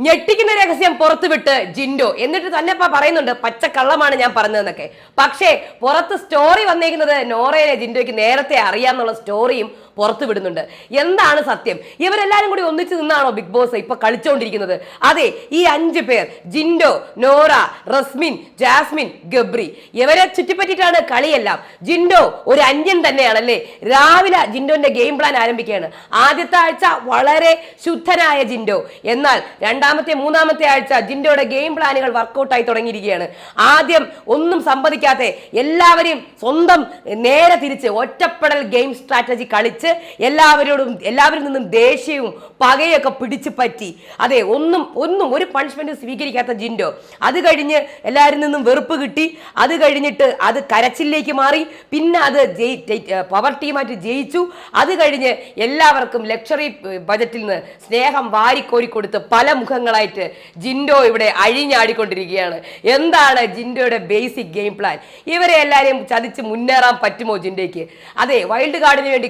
ഞെട്ടിക്കുന്ന രഹസ്യം പുറത്തുവിട്ട് ജിൻഡോ. എന്നിട്ട് തന്നെ പറയുന്നുണ്ട് പച്ചക്കള്ളമാണ് ഞാൻ പറഞ്ഞതെന്നൊക്കെ. പക്ഷേ പുറത്ത് സ്റ്റോറി വന്നേക്കുന്നത് നോറയെ ജിൻഡോയ്ക്ക് നേരത്തെ അറിയാന്നുള്ള സ്റ്റോറിയും പുറത്തു വിടുന്നുണ്ട്. എന്താണ് സത്യം? ഇവരെല്ലാരും കൂടി ഒന്നിച്ചു നിന്നാണോ ബിഗ് ബോസ് ഇപ്പൊ കളിച്ചുകൊണ്ടിരിക്കുന്നത് അതെ ഈ അഞ്ച് പേർ ജിൻഡോ നോറ റസ്മിൻ ജാസ്മിൻ ഗബ്രി ഇവരെ ചുറ്റിപ്പറ്റിയിട്ടാണ് കളിയെല്ലാം. ജിൻഡോ ഒരു അന്യൻ തന്നെയാണല്ലേ? രാവിലെ ജിൻഡോന്റെ ഗെയിം പ്ലാൻ ആരംഭിക്കുകയാണ്. ആദ്യത്തെ ആഴ്ച വളരെ ശുദ്ധനായ ജിൻഡോ. എന്നാൽ രണ്ടാമത്തെ മൂന്നാമത്തെ ആഴ്ച ജിൻഡോയുടെ ഗെയിം പ്ലാനുകൾ വർക്കൗട്ടായി തുടങ്ങിയിരിക്കുകയാണ്. ആദ്യം ഒന്നും സംവദിക്കാത്ത എല്ലാവരെയും സ്വന്തം നേരെ തിരിച്ച് ഒറ്റപ്പെടൽ ഗെയിം സ്ട്രാറ്റജി കളിച്ച് എല്ലാവരോടും എല്ലാവരിൽ നിന്നും ദേഷ്യവും പകയൊക്കെ പിടിച്ചു പറ്റി. അതെ ഒന്നും ഒന്നും ഒരു പണിഷ്മെന്റ് സ്വീകരിക്കാത്ത ജിൻഡോ. അത് കഴിഞ്ഞ് എല്ലാവരിൽ നിന്നും വെറുപ്പ് കിട്ടി. അത് കഴിഞ്ഞിട്ട് അത് കരച്ചിലേക്ക് മാറി. പിന്നെ അത് പവർ ടീമായിട്ട് ജയിച്ചു. അത് കഴിഞ്ഞ് എല്ലാവർക്കും ലക്ഷറി ബജറ്റിൽ നിന്ന് സ്നേഹം വാരിക്കോരി കൊടുത്ത് പല മുഖങ്ങളായിട്ട് ജിൻഡോ ഇവിടെ അഴിഞ്ഞാടിക്കൊണ്ടിരിക്കുകയാണ്. എന്താണ് ജിൻഡോയുടെ ബേസിക് ഗെയിം പ്ലാൻ ഇവരെ എല്ലാവരെയും ചതിച്ച് മുന്നേറാൻ പറ്റുമോ ജിൻഡോയ്ക്ക്? അതെ വൈൽഡ് കാർഡിന് വേണ്ടി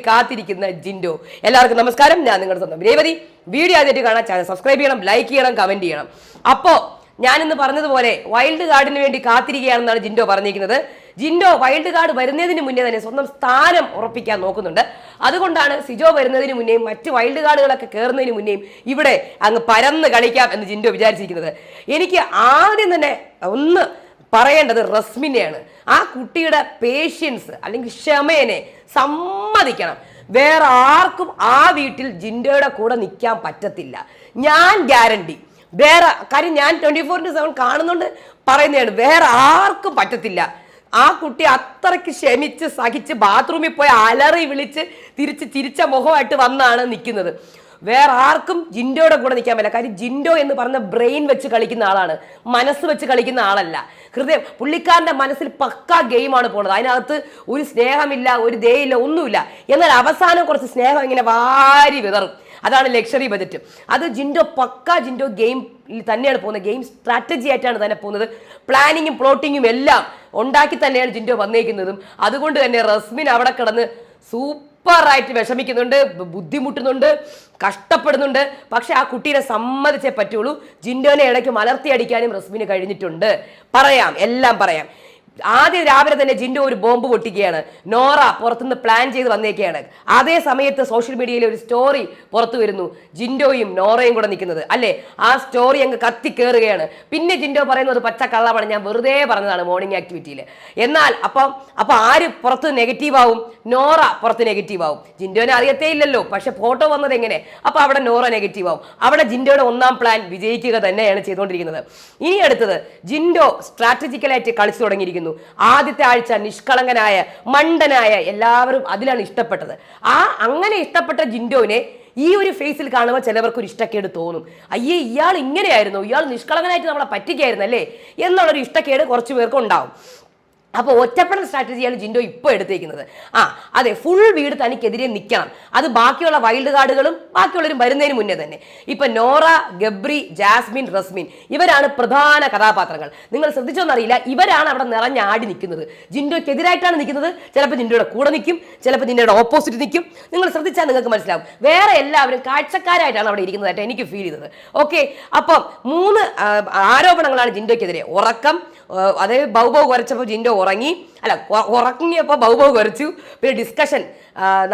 കാത്തിരിക്കുന്ന ജിൻഡോ. എല്ലാവർക്കും നമസ്കാരം. ഞാൻ നിങ്ങളുടെ സ്വന്തം രേവതി വീഡിയോ ആദ്യമായിട്ട് കാണാൻ ചാനൽ സബ്സ്ക്രൈബ് ചെയ്യണം ലൈക്ക് ചെയ്യണം കമന്റ് ചെയ്യണം. അപ്പോ ഞാനിന്ന് പറഞ്ഞതുപോലെ വൈൽഡ് കാർഡിന് വേണ്ടി കാത്തിരിക്കുകയാണെന്നാണ് ജിൻഡോ പറഞ്ഞിരിക്കുന്നത്. ജിൻഡോ വൈൽഡ് കാർഡ് വരുന്നതിന് മുന്നേ തന്നെ സ്വന്തം സ്ഥാനം ഉറപ്പിക്കാൻ നോക്കുന്നുണ്ട്. അതുകൊണ്ടാണ് സിജോ വരുന്നതിന് മുന്നേയും മറ്റ് വൈൽഡ് കാർഡുകളൊക്കെ കയറുന്നതിന് മുന്നേയും ഇവിടെ അങ്ങ് പരന്ന് കളിക്കാം എന്ന് ജിൻഡോ വിചാരിച്ചിരിക്കുന്നത്. എനിക്ക് ആദ്യം തന്നെ ഒന്ന് പറയേണ്ടത് റസ്മിനെയാണ്. ആ കുട്ടിയുടെ പേഷ്യൻസ് അല്ലെങ്കിൽ ക്ഷമേനെ സമ്മതിക്കണം. വേറെ ആർക്കും ആ വീട്ടിൽ ജിൻഡയുടെ കൂടെ നിൽക്കാൻ പറ്റത്തില്ല. ഞാൻ ഗ്യാരണ്ടി. വേറെ കാര്യം ഞാൻ ട്വന്റി ഫോർ ഇന്റു സെവൻ കാണുന്നുണ്ട് പറയുന്നതാണ്. വേറെ ആർക്കും പറ്റത്തില്ല. ആ കുട്ടി അത്രയ്ക്ക് ക്ഷമിച്ച് സഹിച്ച് ബാത്റൂമിൽ പോയി അലറി വിളിച്ച് തിരിച്ച് ചിരിച്ച മുഖമായിട്ട് വന്നാണ് നിൽക്കുന്നത്. വേറെ ആർക്കും ജിൻഡോയുടെ കൂടെ നിൽക്കാൻ പറ്റില്ല. കാര്യം ജിൻഡോ എന്ന് പറഞ്ഞ ബ്രെയിൻ വെച്ച് കളിക്കുന്ന ആളാണ്. മനസ്സ് വെച്ച് കളിക്കുന്ന ആളല്ല. ഹൃദയം പുള്ളിക്കാരന്റെ മനസ്സിൽ പക്ക ഗെയിമാണ് പോണത്. അതിനകത്ത് ഒരു സ്നേഹമില്ല ഒരു ദയയില്ല ഒന്നുമില്ല. എന്നാൽ അവസാനം കുറച്ച് സ്നേഹം ഇങ്ങനെ വാരി വിതറും. അതാണ് ലക്ഷറി ബജറ്റ്. അത് ജിൻഡോ പക്ക ജിൻഡോ ഗെയിം തന്നെയാണ് പോകുന്നത്. ഗെയിം സ്ട്രാറ്റജി ആയിട്ടാണ് തന്നെ പോകുന്നത്. പ്ലാനിങ്ങും പ്ലോട്ടിങ്ങും എല്ലാം ഉണ്ടാക്കി തന്നെയാണ് ജിൻഡോ വന്നേക്കുന്നതും. അതുകൊണ്ട് തന്നെ റസ്മിൻ അവിടെ കിടന്ന് സൂപ്പറായിട്ട് വിഷമിക്കുന്നുണ്ട് ബുദ്ധിമുട്ടുന്നുണ്ട് കഷ്ടപ്പെടുന്നുണ്ട്. പക്ഷെ ആ കുട്ടീനെ സമ്മതിച്ചേ പറ്റുള്ളൂ. ജിൻഡോനെ ഇടയ്ക്ക് മലർത്തി അടിക്കാനും റസ്മിന് കഴിഞ്ഞിട്ടുണ്ട്. പറയാം എല്ലാം പറയാം. ആദ്യം രാവിലെ തന്നെ ജിൻഡോ ഒരു ബോംബ് പൊട്ടിക്കുകയാണ്. നോറ പുറത്തുനിന്ന് പ്ലാൻ ചെയ്ത് വന്നേക്കുകയാണ്. അതേ സമയത്ത് സോഷ്യൽ മീഡിയയിൽ ഒരു സ്റ്റോറി പുറത്തു വരുന്നു. ജിൻഡോയും നോറയും കൂടെ നിൽക്കുന്നത്. അല്ലേ? ആ സ്റ്റോറി അങ്ങ് കത്തി കയറുകയാണ് പിന്നെ ജിൻഡോ പറയുന്നത് പച്ച കള്ളമാണ്. ഞാൻ വെറുതെ പറഞ്ഞതാണ് മോർണിംഗ് ആക്ടിവിറ്റിയിൽ എന്നാൽ അപ്പം അപ്പം ആര് പുറത്ത് നെഗറ്റീവ് ആവും? നോറ പുറത്ത് നെഗറ്റീവ് ആവും. ജിൻഡോനെ അറിയത്തേ ഇല്ലല്ലോ പക്ഷെ ഫോട്ടോ വന്നത് എങ്ങനെ? അപ്പം അവിടെ നോറ നെഗറ്റീവ് ആവും. അവിടെ ജിൻഡോയുടെ ഒന്നാം പ്ലാൻ വിജയിക്കുക തന്നെയാണ് ചെയ്തുകൊണ്ടിരിക്കുന്നത്. ഇനി അടുത്തത് ജിൻഡോ സ്ട്രാറ്റജിക്കലായിട്ട് കളിച്ചു തുടങ്ങിയിരിക്കുന്നു. ആദ്യത്തെ ആഴ്ച നിഷ്കളങ്കനായ മണ്ടനായ എല്ലാവരും അതിലാണ് ഇഷ്ടപ്പെട്ടത്. ആ അങ്ങനെ ഇഷ്ടപ്പെട്ട ജിൻഡോനെ ഈ ഒരു ഫേസിൽ കാണുമ്പോൾ ചിലവർക്ക് ഒരു ഇഷ്ടക്കേട് തോന്നും. അയ്യേ ഇയാൾ ഇങ്ങനെയായിരുന്നു. ഇയാൾ നിഷ്കളങ്കനായിട്ട് നമ്മളെ പറ്റിക്കായിരുന്നല്ലേ? എന്നുള്ളൊരു ഇഷ്ടക്കേട് കുറച്ച് പേർക്ക് ഉണ്ടാവും. അപ്പോൾ ഒറ്റപ്പെടൽ സ്ട്രാറ്റജിയാണ് ജിൻഡോ ഇപ്പോൾ എടുത്തേക്കുന്നത്. ആ അതെ ഫുൾ വീട് തനിക്കെതിരെ നിൽക്കണം അത് ബാക്കിയുള്ള വൈൽഡ് കാർഡുകളും ബാക്കിയുള്ളവരും വരുന്നതിന് മുന്നേ തന്നെ. ഇപ്പൊ നോറ ഗബ്രി ജാസ്മിൻ റസ്മിൻ ഇവരാണ് പ്രധാന കഥാപാത്രങ്ങൾ. നിങ്ങൾ ശ്രദ്ധിച്ചോന്നറിയില്ല ഇവരാണ് അവിടെ നിറഞ്ഞാടി നിൽക്കുന്നത്. ജിൻഡോയ്ക്കെതിരായിട്ടാണ് നിൽക്കുന്നത്. ചിലപ്പോൾ ജിൻഡോയുടെ കൂടെ നിൽക്കും ചിലപ്പോൾ ജിൻഡോയുടെ ഓപ്പോസിറ്റ് നിൽക്കും. നിങ്ങൾ ശ്രദ്ധിച്ചാൽ നിങ്ങൾക്ക് മനസ്സിലാവും. വേറെ എല്ലാവരും കാഴ്ചക്കാരായിട്ടാണ് അവിടെ ഇരിക്കുന്നതായിട്ട് എനിക്ക് ഫീൽ ചെയ്തത്. ഓക്കെ അപ്പം മൂന്ന് ആരോപണങ്ങളാണ് ജിൻഡോയ്ക്കെതിരെ ഉറക്കം അതായത് ബൗബൗ കുറച്ചപ്പോൾ ജിൻഡോ ഉറങ്ങി അല്ല ഉറങ്ങിയപ്പോൾ ബൗബൗ കുറച്ചു പിന്നെ ഡിസ്കഷൻ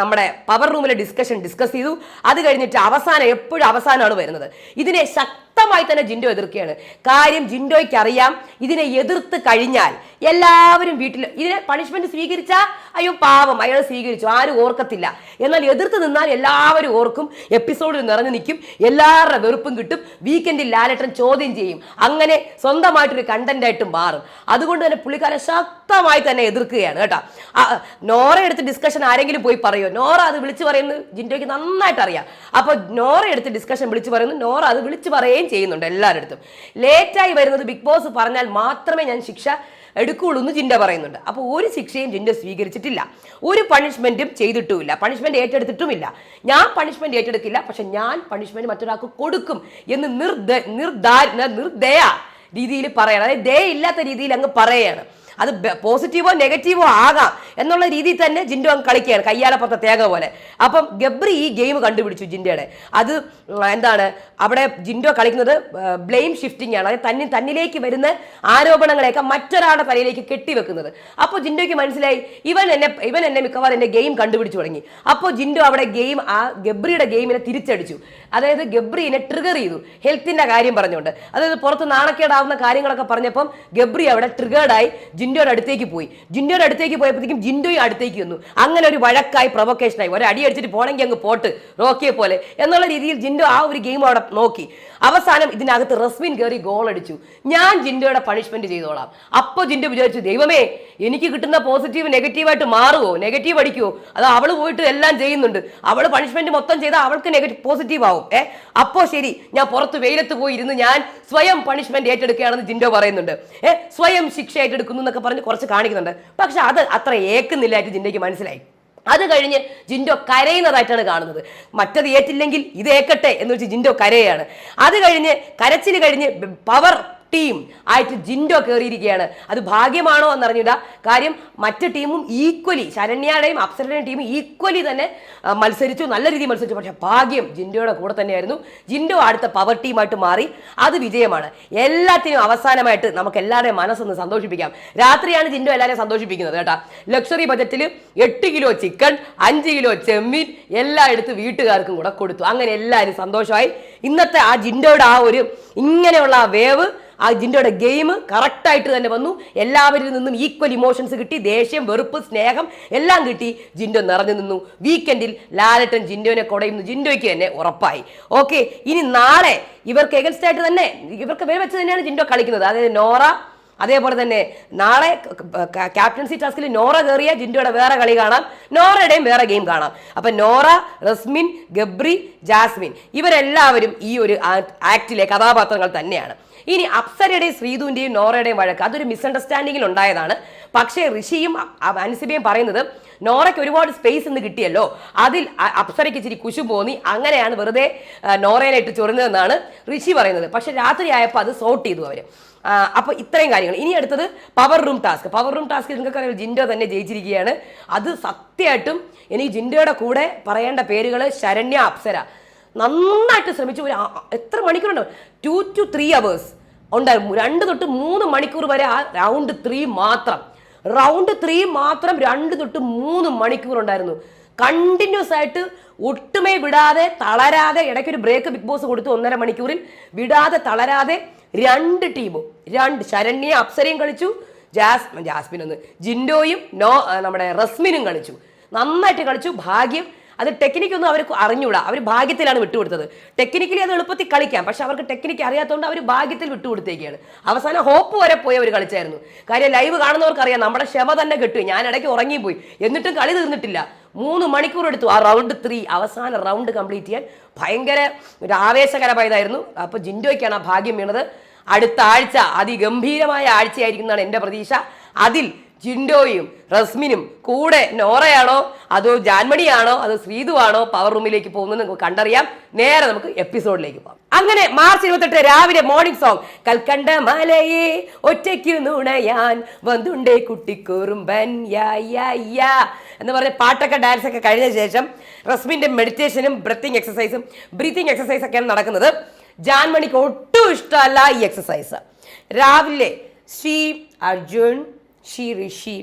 നമ്മുടെ പവർ റൂമിലെ ഡിസ്കഷൻ ഡിസ്കസ് ചെയ്തു. അത് കഴിഞ്ഞിട്ട് അവസാനം എപ്പോഴും അവസാനമാണ് വരുന്നത്. ഇതിനെ ശക്തമായി തന്നെ ജിൻഡോ എതിർക്കുകയാണ്. കാര്യം ജിൻഡോയ്ക്ക് അറിയാം ഇതിനെ എതിർത്ത് കഴിഞ്ഞാൽ എല്ലാവരും വീട്ടിൽ ഇതിനെ പണിഷ്മെന്റ് സ്വീകരിച്ച അയ്യോ പാവം അയാൾ സ്വീകരിച്ചു ആരും ഓർക്കത്തില്ല. എന്നാൽ എതിർത്ത് നിന്നാൽ എല്ലാവരും ഓർക്കും എപ്പിസോഡിൽ നിറഞ്ഞു നിൽക്കും എല്ലാവരുടെ വെറുപ്പും കിട്ടും വീക്കെൻഡിൽ ലാലട്ടൻ ചോദ്യം ചെയ്യും. അങ്ങനെ സ്വന്തമായിട്ടൊരു ആയിട്ടും മാറും. അതുകൊണ്ട് തന്നെ പുള്ളിക്കാരെ ശക്തമായി തന്നെ എതിർക്കുകയാണ് കേട്ടോ. നോറ എടുത്ത് ഡിസ്കഷൻ ആരെങ്കിലും പോയി പറയോ. നോറ അത് വിളിച്ചു പറയുന്നത് ജിൻഡോയ്ക്ക് നന്നായിട്ട് അറിയാം. അപ്പൊ നോറ എടുത്ത് ഡിസ്കഷൻ വിളിച്ചു പറയുന്നു. നോറ അത് വിളിച്ചു പറയുകയും ചെയ്യുന്നുണ്ട് എല്ലാവരുടെ ലേറ്റായി വരുന്നത് ബിഗ് ബോസ് പറഞ്ഞാൽ മാത്രമേ ഞാൻ ശിക്ഷ എടുക്കുള്ളൂ എന്ന് ജിൻഡ പറയുന്നുണ്ട്. അപ്പോൾ ഒരു ശിക്ഷയും ജിൻഡ സ്വീകരിച്ചിട്ടില്ല. ഒരു പണിഷ്മെന്റും ചെയ്തിട്ടുമില്ല. പണിഷ്മെന്റ് ഏറ്റെടുത്തിട്ടുമില്ല. ഞാൻ പണിഷ്മെന്റ് ഏറ്റെടുക്കില്ല. പക്ഷെ ഞാൻ പണിഷ്മെന്റ് മറ്റൊരാൾക്ക് കൊടുക്കും എന്ന് നിർദ്ദ നിർദാ നിർദ്ദയ രീതിയിൽ പറയണം. അതായത് ദയ ഇല്ലാത്ത രീതിയിൽ അങ്ങ് പറയുകയാണ് അത് പോസിറ്റീവോ നെഗറ്റീവോ ആകാം എന്നുള്ള രീതിയിൽ തന്നെ ജിൻഡോ അങ്ങ് കളിക്കുകയാണ് കയ്യാലപ്പുറത്തെ തേങ്ങ പോലെ. അപ്പം ഗബ്രി ഈ ഗെയിം കണ്ടുപിടിച്ചു ജിൻഡയുടെ. അത് എന്താണ് അവിടെ ജിൻഡോ കളിക്കുന്നത് ബ്ലെയിം ഷിഫ്റ്റിംഗ് ആണ്. അതായത് തന്നെ തന്നിലേക്ക് വരുന്ന ആരോപണങ്ങളെയൊക്കെ മറ്റൊരാളുടെ തലയിലേക്ക് കെട്ടിവെക്കുന്നത്. അപ്പോൾ ജിൻഡോയ്ക്ക് മനസ്സിലായി ഇവൻ എന്നെ ഇവൻ എന്നെ മിക്കവാറും എന്റെ ഗെയിം കണ്ടുപിടിച്ചു തുടങ്ങി. അപ്പോൾ ജിൻഡോ അവിടെ ഗെയിം ആ ഗബ്രിയുടെ ഗെയിമിനെ തിരിച്ചടിച്ചു. അതായത് ഗബ്രിനെ ട്രിഗർ ചെയ്തു. ഹെൽത്തിന്റെ കാര്യം പറഞ്ഞുകൊണ്ട്. അതായത് പുറത്ത് നാണക്കേടാവുന്ന കാര്യങ്ങളൊക്കെ പറഞ്ഞപ്പം ഗബ്രി അവിടെ ട്രിഗേർഡായി ജിൻഡോയുടെ അടുത്തേക്ക് പോയി. ജിൻഡോയുടെ അടുത്തേക്ക് പോയപ്പോഴത്തേക്കും ജിൻഡോയും അടുത്തേക്ക് വന്നു. അങ്ങനെ ഒരു വഴക്കായി പ്രൊവക്കേഷനായി ഒരു അടി അടിച്ചിട്ട് പോണെങ്കിൽ അങ്ങ് പോട്ട്. റോക്കിയെ പോലെ. എന്നുള്ള രീതിയിൽ ജിൻഡോ ആ ഒരു ഗെയിം അവിടെ നോക്കി. അവസാനം ഇതിനകത്ത് റസ്മിൻ കയറി ഗോൾ അടിച്ചു. ഞാൻ ജിൻഡോയുടെ പണിഷ്മെന്റ് ചെയ്തോളാം. അപ്പോൾ ജിൻഡോ വിചാരിച്ചു ദൈവമേ എനിക്ക് കിട്ടുന്ന പോസിറ്റീവ് നെഗറ്റീവായിട്ട് മാറുമോ നെഗറ്റീവ് അടിക്കുമോ അത് അവൾ പോയിട്ട് എല്ലാം ചെയ്യുന്നുണ്ട്. അവൾ പണിഷ്മെന്റ് മൊത്തം ചെയ്താൽ അവൾക്ക് നെഗറ്റീവ് പോസിറ്റീവ് ആവും. ഏ? അപ്പോൾ ശരി ഞാൻ പുറത്ത് വെയിലത്ത് പോയി ഇരുന്ന് ഞാൻ സ്വയം പണിഷ്മെന്റ് ഏറ്റെടുക്കുകയാണെന്ന് ജിൻഡോ പറയുന്നുണ്ട്. ഏ? സ്വയം ശിക്ഷ ഏറ്റെടുക്കുന്നു എന്നൊക്കെ പറഞ്ഞ് കുറച്ച് കാണിക്കുന്നുണ്ട്. പക്ഷെ അത് അത്ര ഏക്കുന്നില്ലായിട്ട് ജിൻഡോയ്ക്ക് മനസ്സിലായി. അത് കഴിഞ്ഞ് ജിൻഡോ കരയുന്നതായിട്ടാണ് കാണുന്നത്. മറ്റത് ഏറ്റില്ലെങ്കിൽ ഇത് ഏക്കട്ടെ എന്ന് വെച്ച് ജിൻഡോ കരയാണ്. അത് കഴിഞ്ഞ് കരച്ചിൽ കഴിഞ്ഞ് പവർ ടീം ആയിട്ട് ജിൻഡോ കയറിയിരിക്കുകയാണ് അത് ഭാഗ്യമാണോ എന്നറിഞ്ഞില്ല കാര്യം മറ്റ് ടീമും ഈക്വലി ശരണ്യയുടെയും അപ്സരയുടെയും ടീം ഈക്വലി തന്നെ മത്സരിച്ചു. നല്ല രീതിയിൽ മത്സരിച്ചു. പക്ഷേ ഭാഗ്യം ജിൻഡോയുടെ കൂടെ തന്നെയായിരുന്നു. ജിൻഡോ അടുത്ത പവർ ടീമായിട്ട് മാറി. അത് വിജയമാണ്. എല്ലാത്തിനും അവസാനമായിട്ട് നമുക്ക് എല്ലാവരുടെയും മനസ്സൊന്ന് സന്തോഷിപ്പിക്കാം. രാത്രിയാണ് ജിൻഡോ എല്ലാവരെയും സന്തോഷിപ്പിക്കുന്നത് കേട്ടാ. ലക്ഷറി ബജറ്റിൽ എട്ട് കിലോ ചിക്കൻ അഞ്ച് കിലോ ചെമ്മീൻ എല്ലാം എടുത്ത് വീട്ടുകാർക്കും കൂടെ കൊടുത്തു. അങ്ങനെ എല്ലാവരും സന്തോഷമായി. ഇന്നത്തെ ആ ജിൻഡോയുടെ ആ ഒരു ഇങ്ങനെയുള്ള ആ വേവ് ആ ജിൻഡോയുടെ ഗെയിം കറക്റ്റായിട്ട് തന്നെ വന്നു. എല്ലാവരിൽ നിന്നും ഈക്വൽ ഇമോഷൻസ് കിട്ടി ദേഷ്യം വെറുപ്പ് സ്നേഹം എല്ലാം കിട്ടി. ജിൻഡോ നിറഞ്ഞു നിന്നു. വീക്കെൻഡിൽ ലാലട്ടൻ ജിൻഡോനെ കൊടയുന്നു. ജിൻഡോയ്ക്ക് തന്നെ ഉറപ്പായി. ഓക്കെ ഇനി നാളെ ഇവർക്ക് എഗൻസ്റ്റ് ആയിട്ട് തന്നെ ഇവർക്ക് വേറെ വെച്ച് തന്നെയാണ് ജിൻഡോ കളിക്കുന്നത്. അതായത് നോറ അതേപോലെ തന്നെ നാളെ ക്യാപ്റ്റൻസി ടാസ്കിൽ നോറ കയറിയ ജിൻഡോയുടെ വേറെ കളി കാണാം. നോറയുടെയും വേറെ ഗെയിം കാണാം. അപ്പൊ നോറ റസ്മിൻ ഗബ്രി ജാസ്മിൻ ഇവരെല്ലാവരും ഈ ഒരു ആക്ടിലെ കഥാപാത്രങ്ങൾ തന്നെയാണ്. ഇനി അപ്സരയുടെയും ശ്രീധുവിന്റെയും നോറയുടെയും വഴക്ക് അതൊരു മിസ്അണ്ടർസ്റ്റാൻഡിങ്ങിൽ ഉണ്ടായതാണ്. പക്ഷേ ഋഷിയും അൻസിബയും പറയുന്നത് നോറയ്ക്ക് ഒരുപാട് സ്പേസ് ഇന്ന് കിട്ടിയല്ലോ. അതിൽ അപ്സരയ്ക്ക് ഇച്ചിരി കുശു പോന്നി. അങ്ങനെയാണ് വെറുതെ നോറയിലിട്ട് ചൊറിഞ്ഞതെന്നാണ് ഋഷി പറയുന്നത്. പക്ഷെ രാത്രി ആയപ്പോൾ അത് സോട്ട് ചെയ്തു അവർ. ആ, അപ്പൊ ഇത്രയും കാര്യങ്ങൾ. ഇനി അടുത്തത് power room task power room task നിങ്ങൾക്ക് അറിയാം ജിൻഡോ തന്നെ ജയിച്ചിരിക്കുകയാണ്. അത് സത്യമായിട്ടും എനിക്ക് ജിൻഡോയുടെ കൂടെ പറയേണ്ട പേരുകൾ ശരണ്യ അപ്സര. നന്നായിട്ട് ശ്രമിച്ചു. ഒരു എത്ര മണിക്കൂറുണ്ട്? ടു ടു ത്രീ അവേഴ്സ് ഉണ്ടായിരുന്നു. രണ്ട് തൊട്ട് മൂന്ന് മണിക്കൂർ വരെ ആ റൗണ്ട് ത്രീ മാത്രം. റൗണ്ട് ത്രീ മാത്രം രണ്ട് തൊട്ട് മൂന്ന് മണിക്കൂർ ഉണ്ടായിരുന്നു. കണ്ടിന്യൂസ് ആയിട്ട് ഒട്ടുമേ വിടാതെ തളരാതെ ഇടയ്ക്കൊരു ബ്രേക്ക് ബിഗ് ബോസ് കൊടുത്തു ഒന്നര മണിക്കൂറിൽ. വിടാതെ തളരാതെ രണ്ട് ടീമും രണ്ട്. ശരണ്യ അപ്സരയും കളിച്ചു ജാസ് ജാസ്മിൻ ഒന്ന്. ജിൻഡോയും നോ നമ്മുടെ റസ്മിനും കളിച്ചു. നന്നായിട്ട് കളിച്ചു ഭാഗ്യം. അത് ടെക്നിക്കൊന്നും അവർക്ക് അറിഞ്ഞൂടാ. അവർ ഭാഗ്യത്തിലാണ് വിട്ടുകൊടുത്തത്. ടെക്നിക്കലി അത് എളുപ്പത്തിൽ കളിക്കാം പക്ഷെ അവർക്ക് ടെക്നിക്ക് അറിയാത്തതുകൊണ്ട് അവർ ഭാഗ്യത്തിൽ വിട്ടുകൊടുത്തേക്കാണ്. അവസാനം ഹോപ്പ് വരെ പോയി അവർ കളിച്ചായിരുന്നു. കാര്യം ലൈവ് കാണുന്നവർക്കറിയാം നമ്മുടെ ക്ഷമ തന്നെ കിട്ടും. ഞാൻ ഇടയ്ക്ക് ഉറങ്ങിപ്പോയി എന്നിട്ടും കളി തീർന്നിട്ടില്ല. മൂന്ന് മണിക്കൂർ എടുത്തു ആ റൗണ്ട് ത്രീ. അവസാന റൗണ്ട് കംപ്ലീറ്റ് ചെയ്യാൻ ഭയങ്കര ഒരു ആവേശകരമായതായിരുന്നു. അപ്പോൾ ജിൻഡോയ്ക്കാണ് ആ ഭാഗ്യം വീണത്. അടുത്ത ആഴ്ച അതിഗംഭീരമായ ആഴ്ചയായിരിക്കും എന്നാണ് എന്റെ പ്രതീക്ഷ. അതിൽ ജിൻഡോയും റസ്മിനും കൂടെ നോറയാണോ? അതോ ജാൻമണിയാണോ? അതോ ശ്രീതുവാണോ പവർ റൂമിലേക്ക് പോകുന്നത് നമുക്ക് കണ്ടറിയാം. നേരെ നമുക്ക് എപ്പിസോഡിലേക്ക് പോകാം. അങ്ങനെ മാർച്ച് ഇരുപത്തെട്ട് രാവിലെ മോർണിംഗ് സോങ് കൽക്കണ്ട മലയെ ഒറ്റയ്ക്ക് നുണയാൻ വന്നുണ്ടേ കുട്ടിക്കുറുമ്പൻ എന്ന് പറഞ്ഞ പാട്ടൊക്കെ ഡാൻസ് ഒക്കെ കഴിഞ്ഞ ശേഷം റസ്മിന്റെ മെഡിറ്റേഷനും ബ്രത്തിങ് എക്സസൈസും ബ്രീത്തിങ് എക്സസൈസ് ഒക്കെയാണ് നടക്കുന്നത്. ജാൻമണിക്ക് ഒട്ടും ഇഷ്ടമല്ല ഈ എക്സസൈസ് രാവിലെ ശ്രീ അർജുൻ ശ്രീ ഋഷി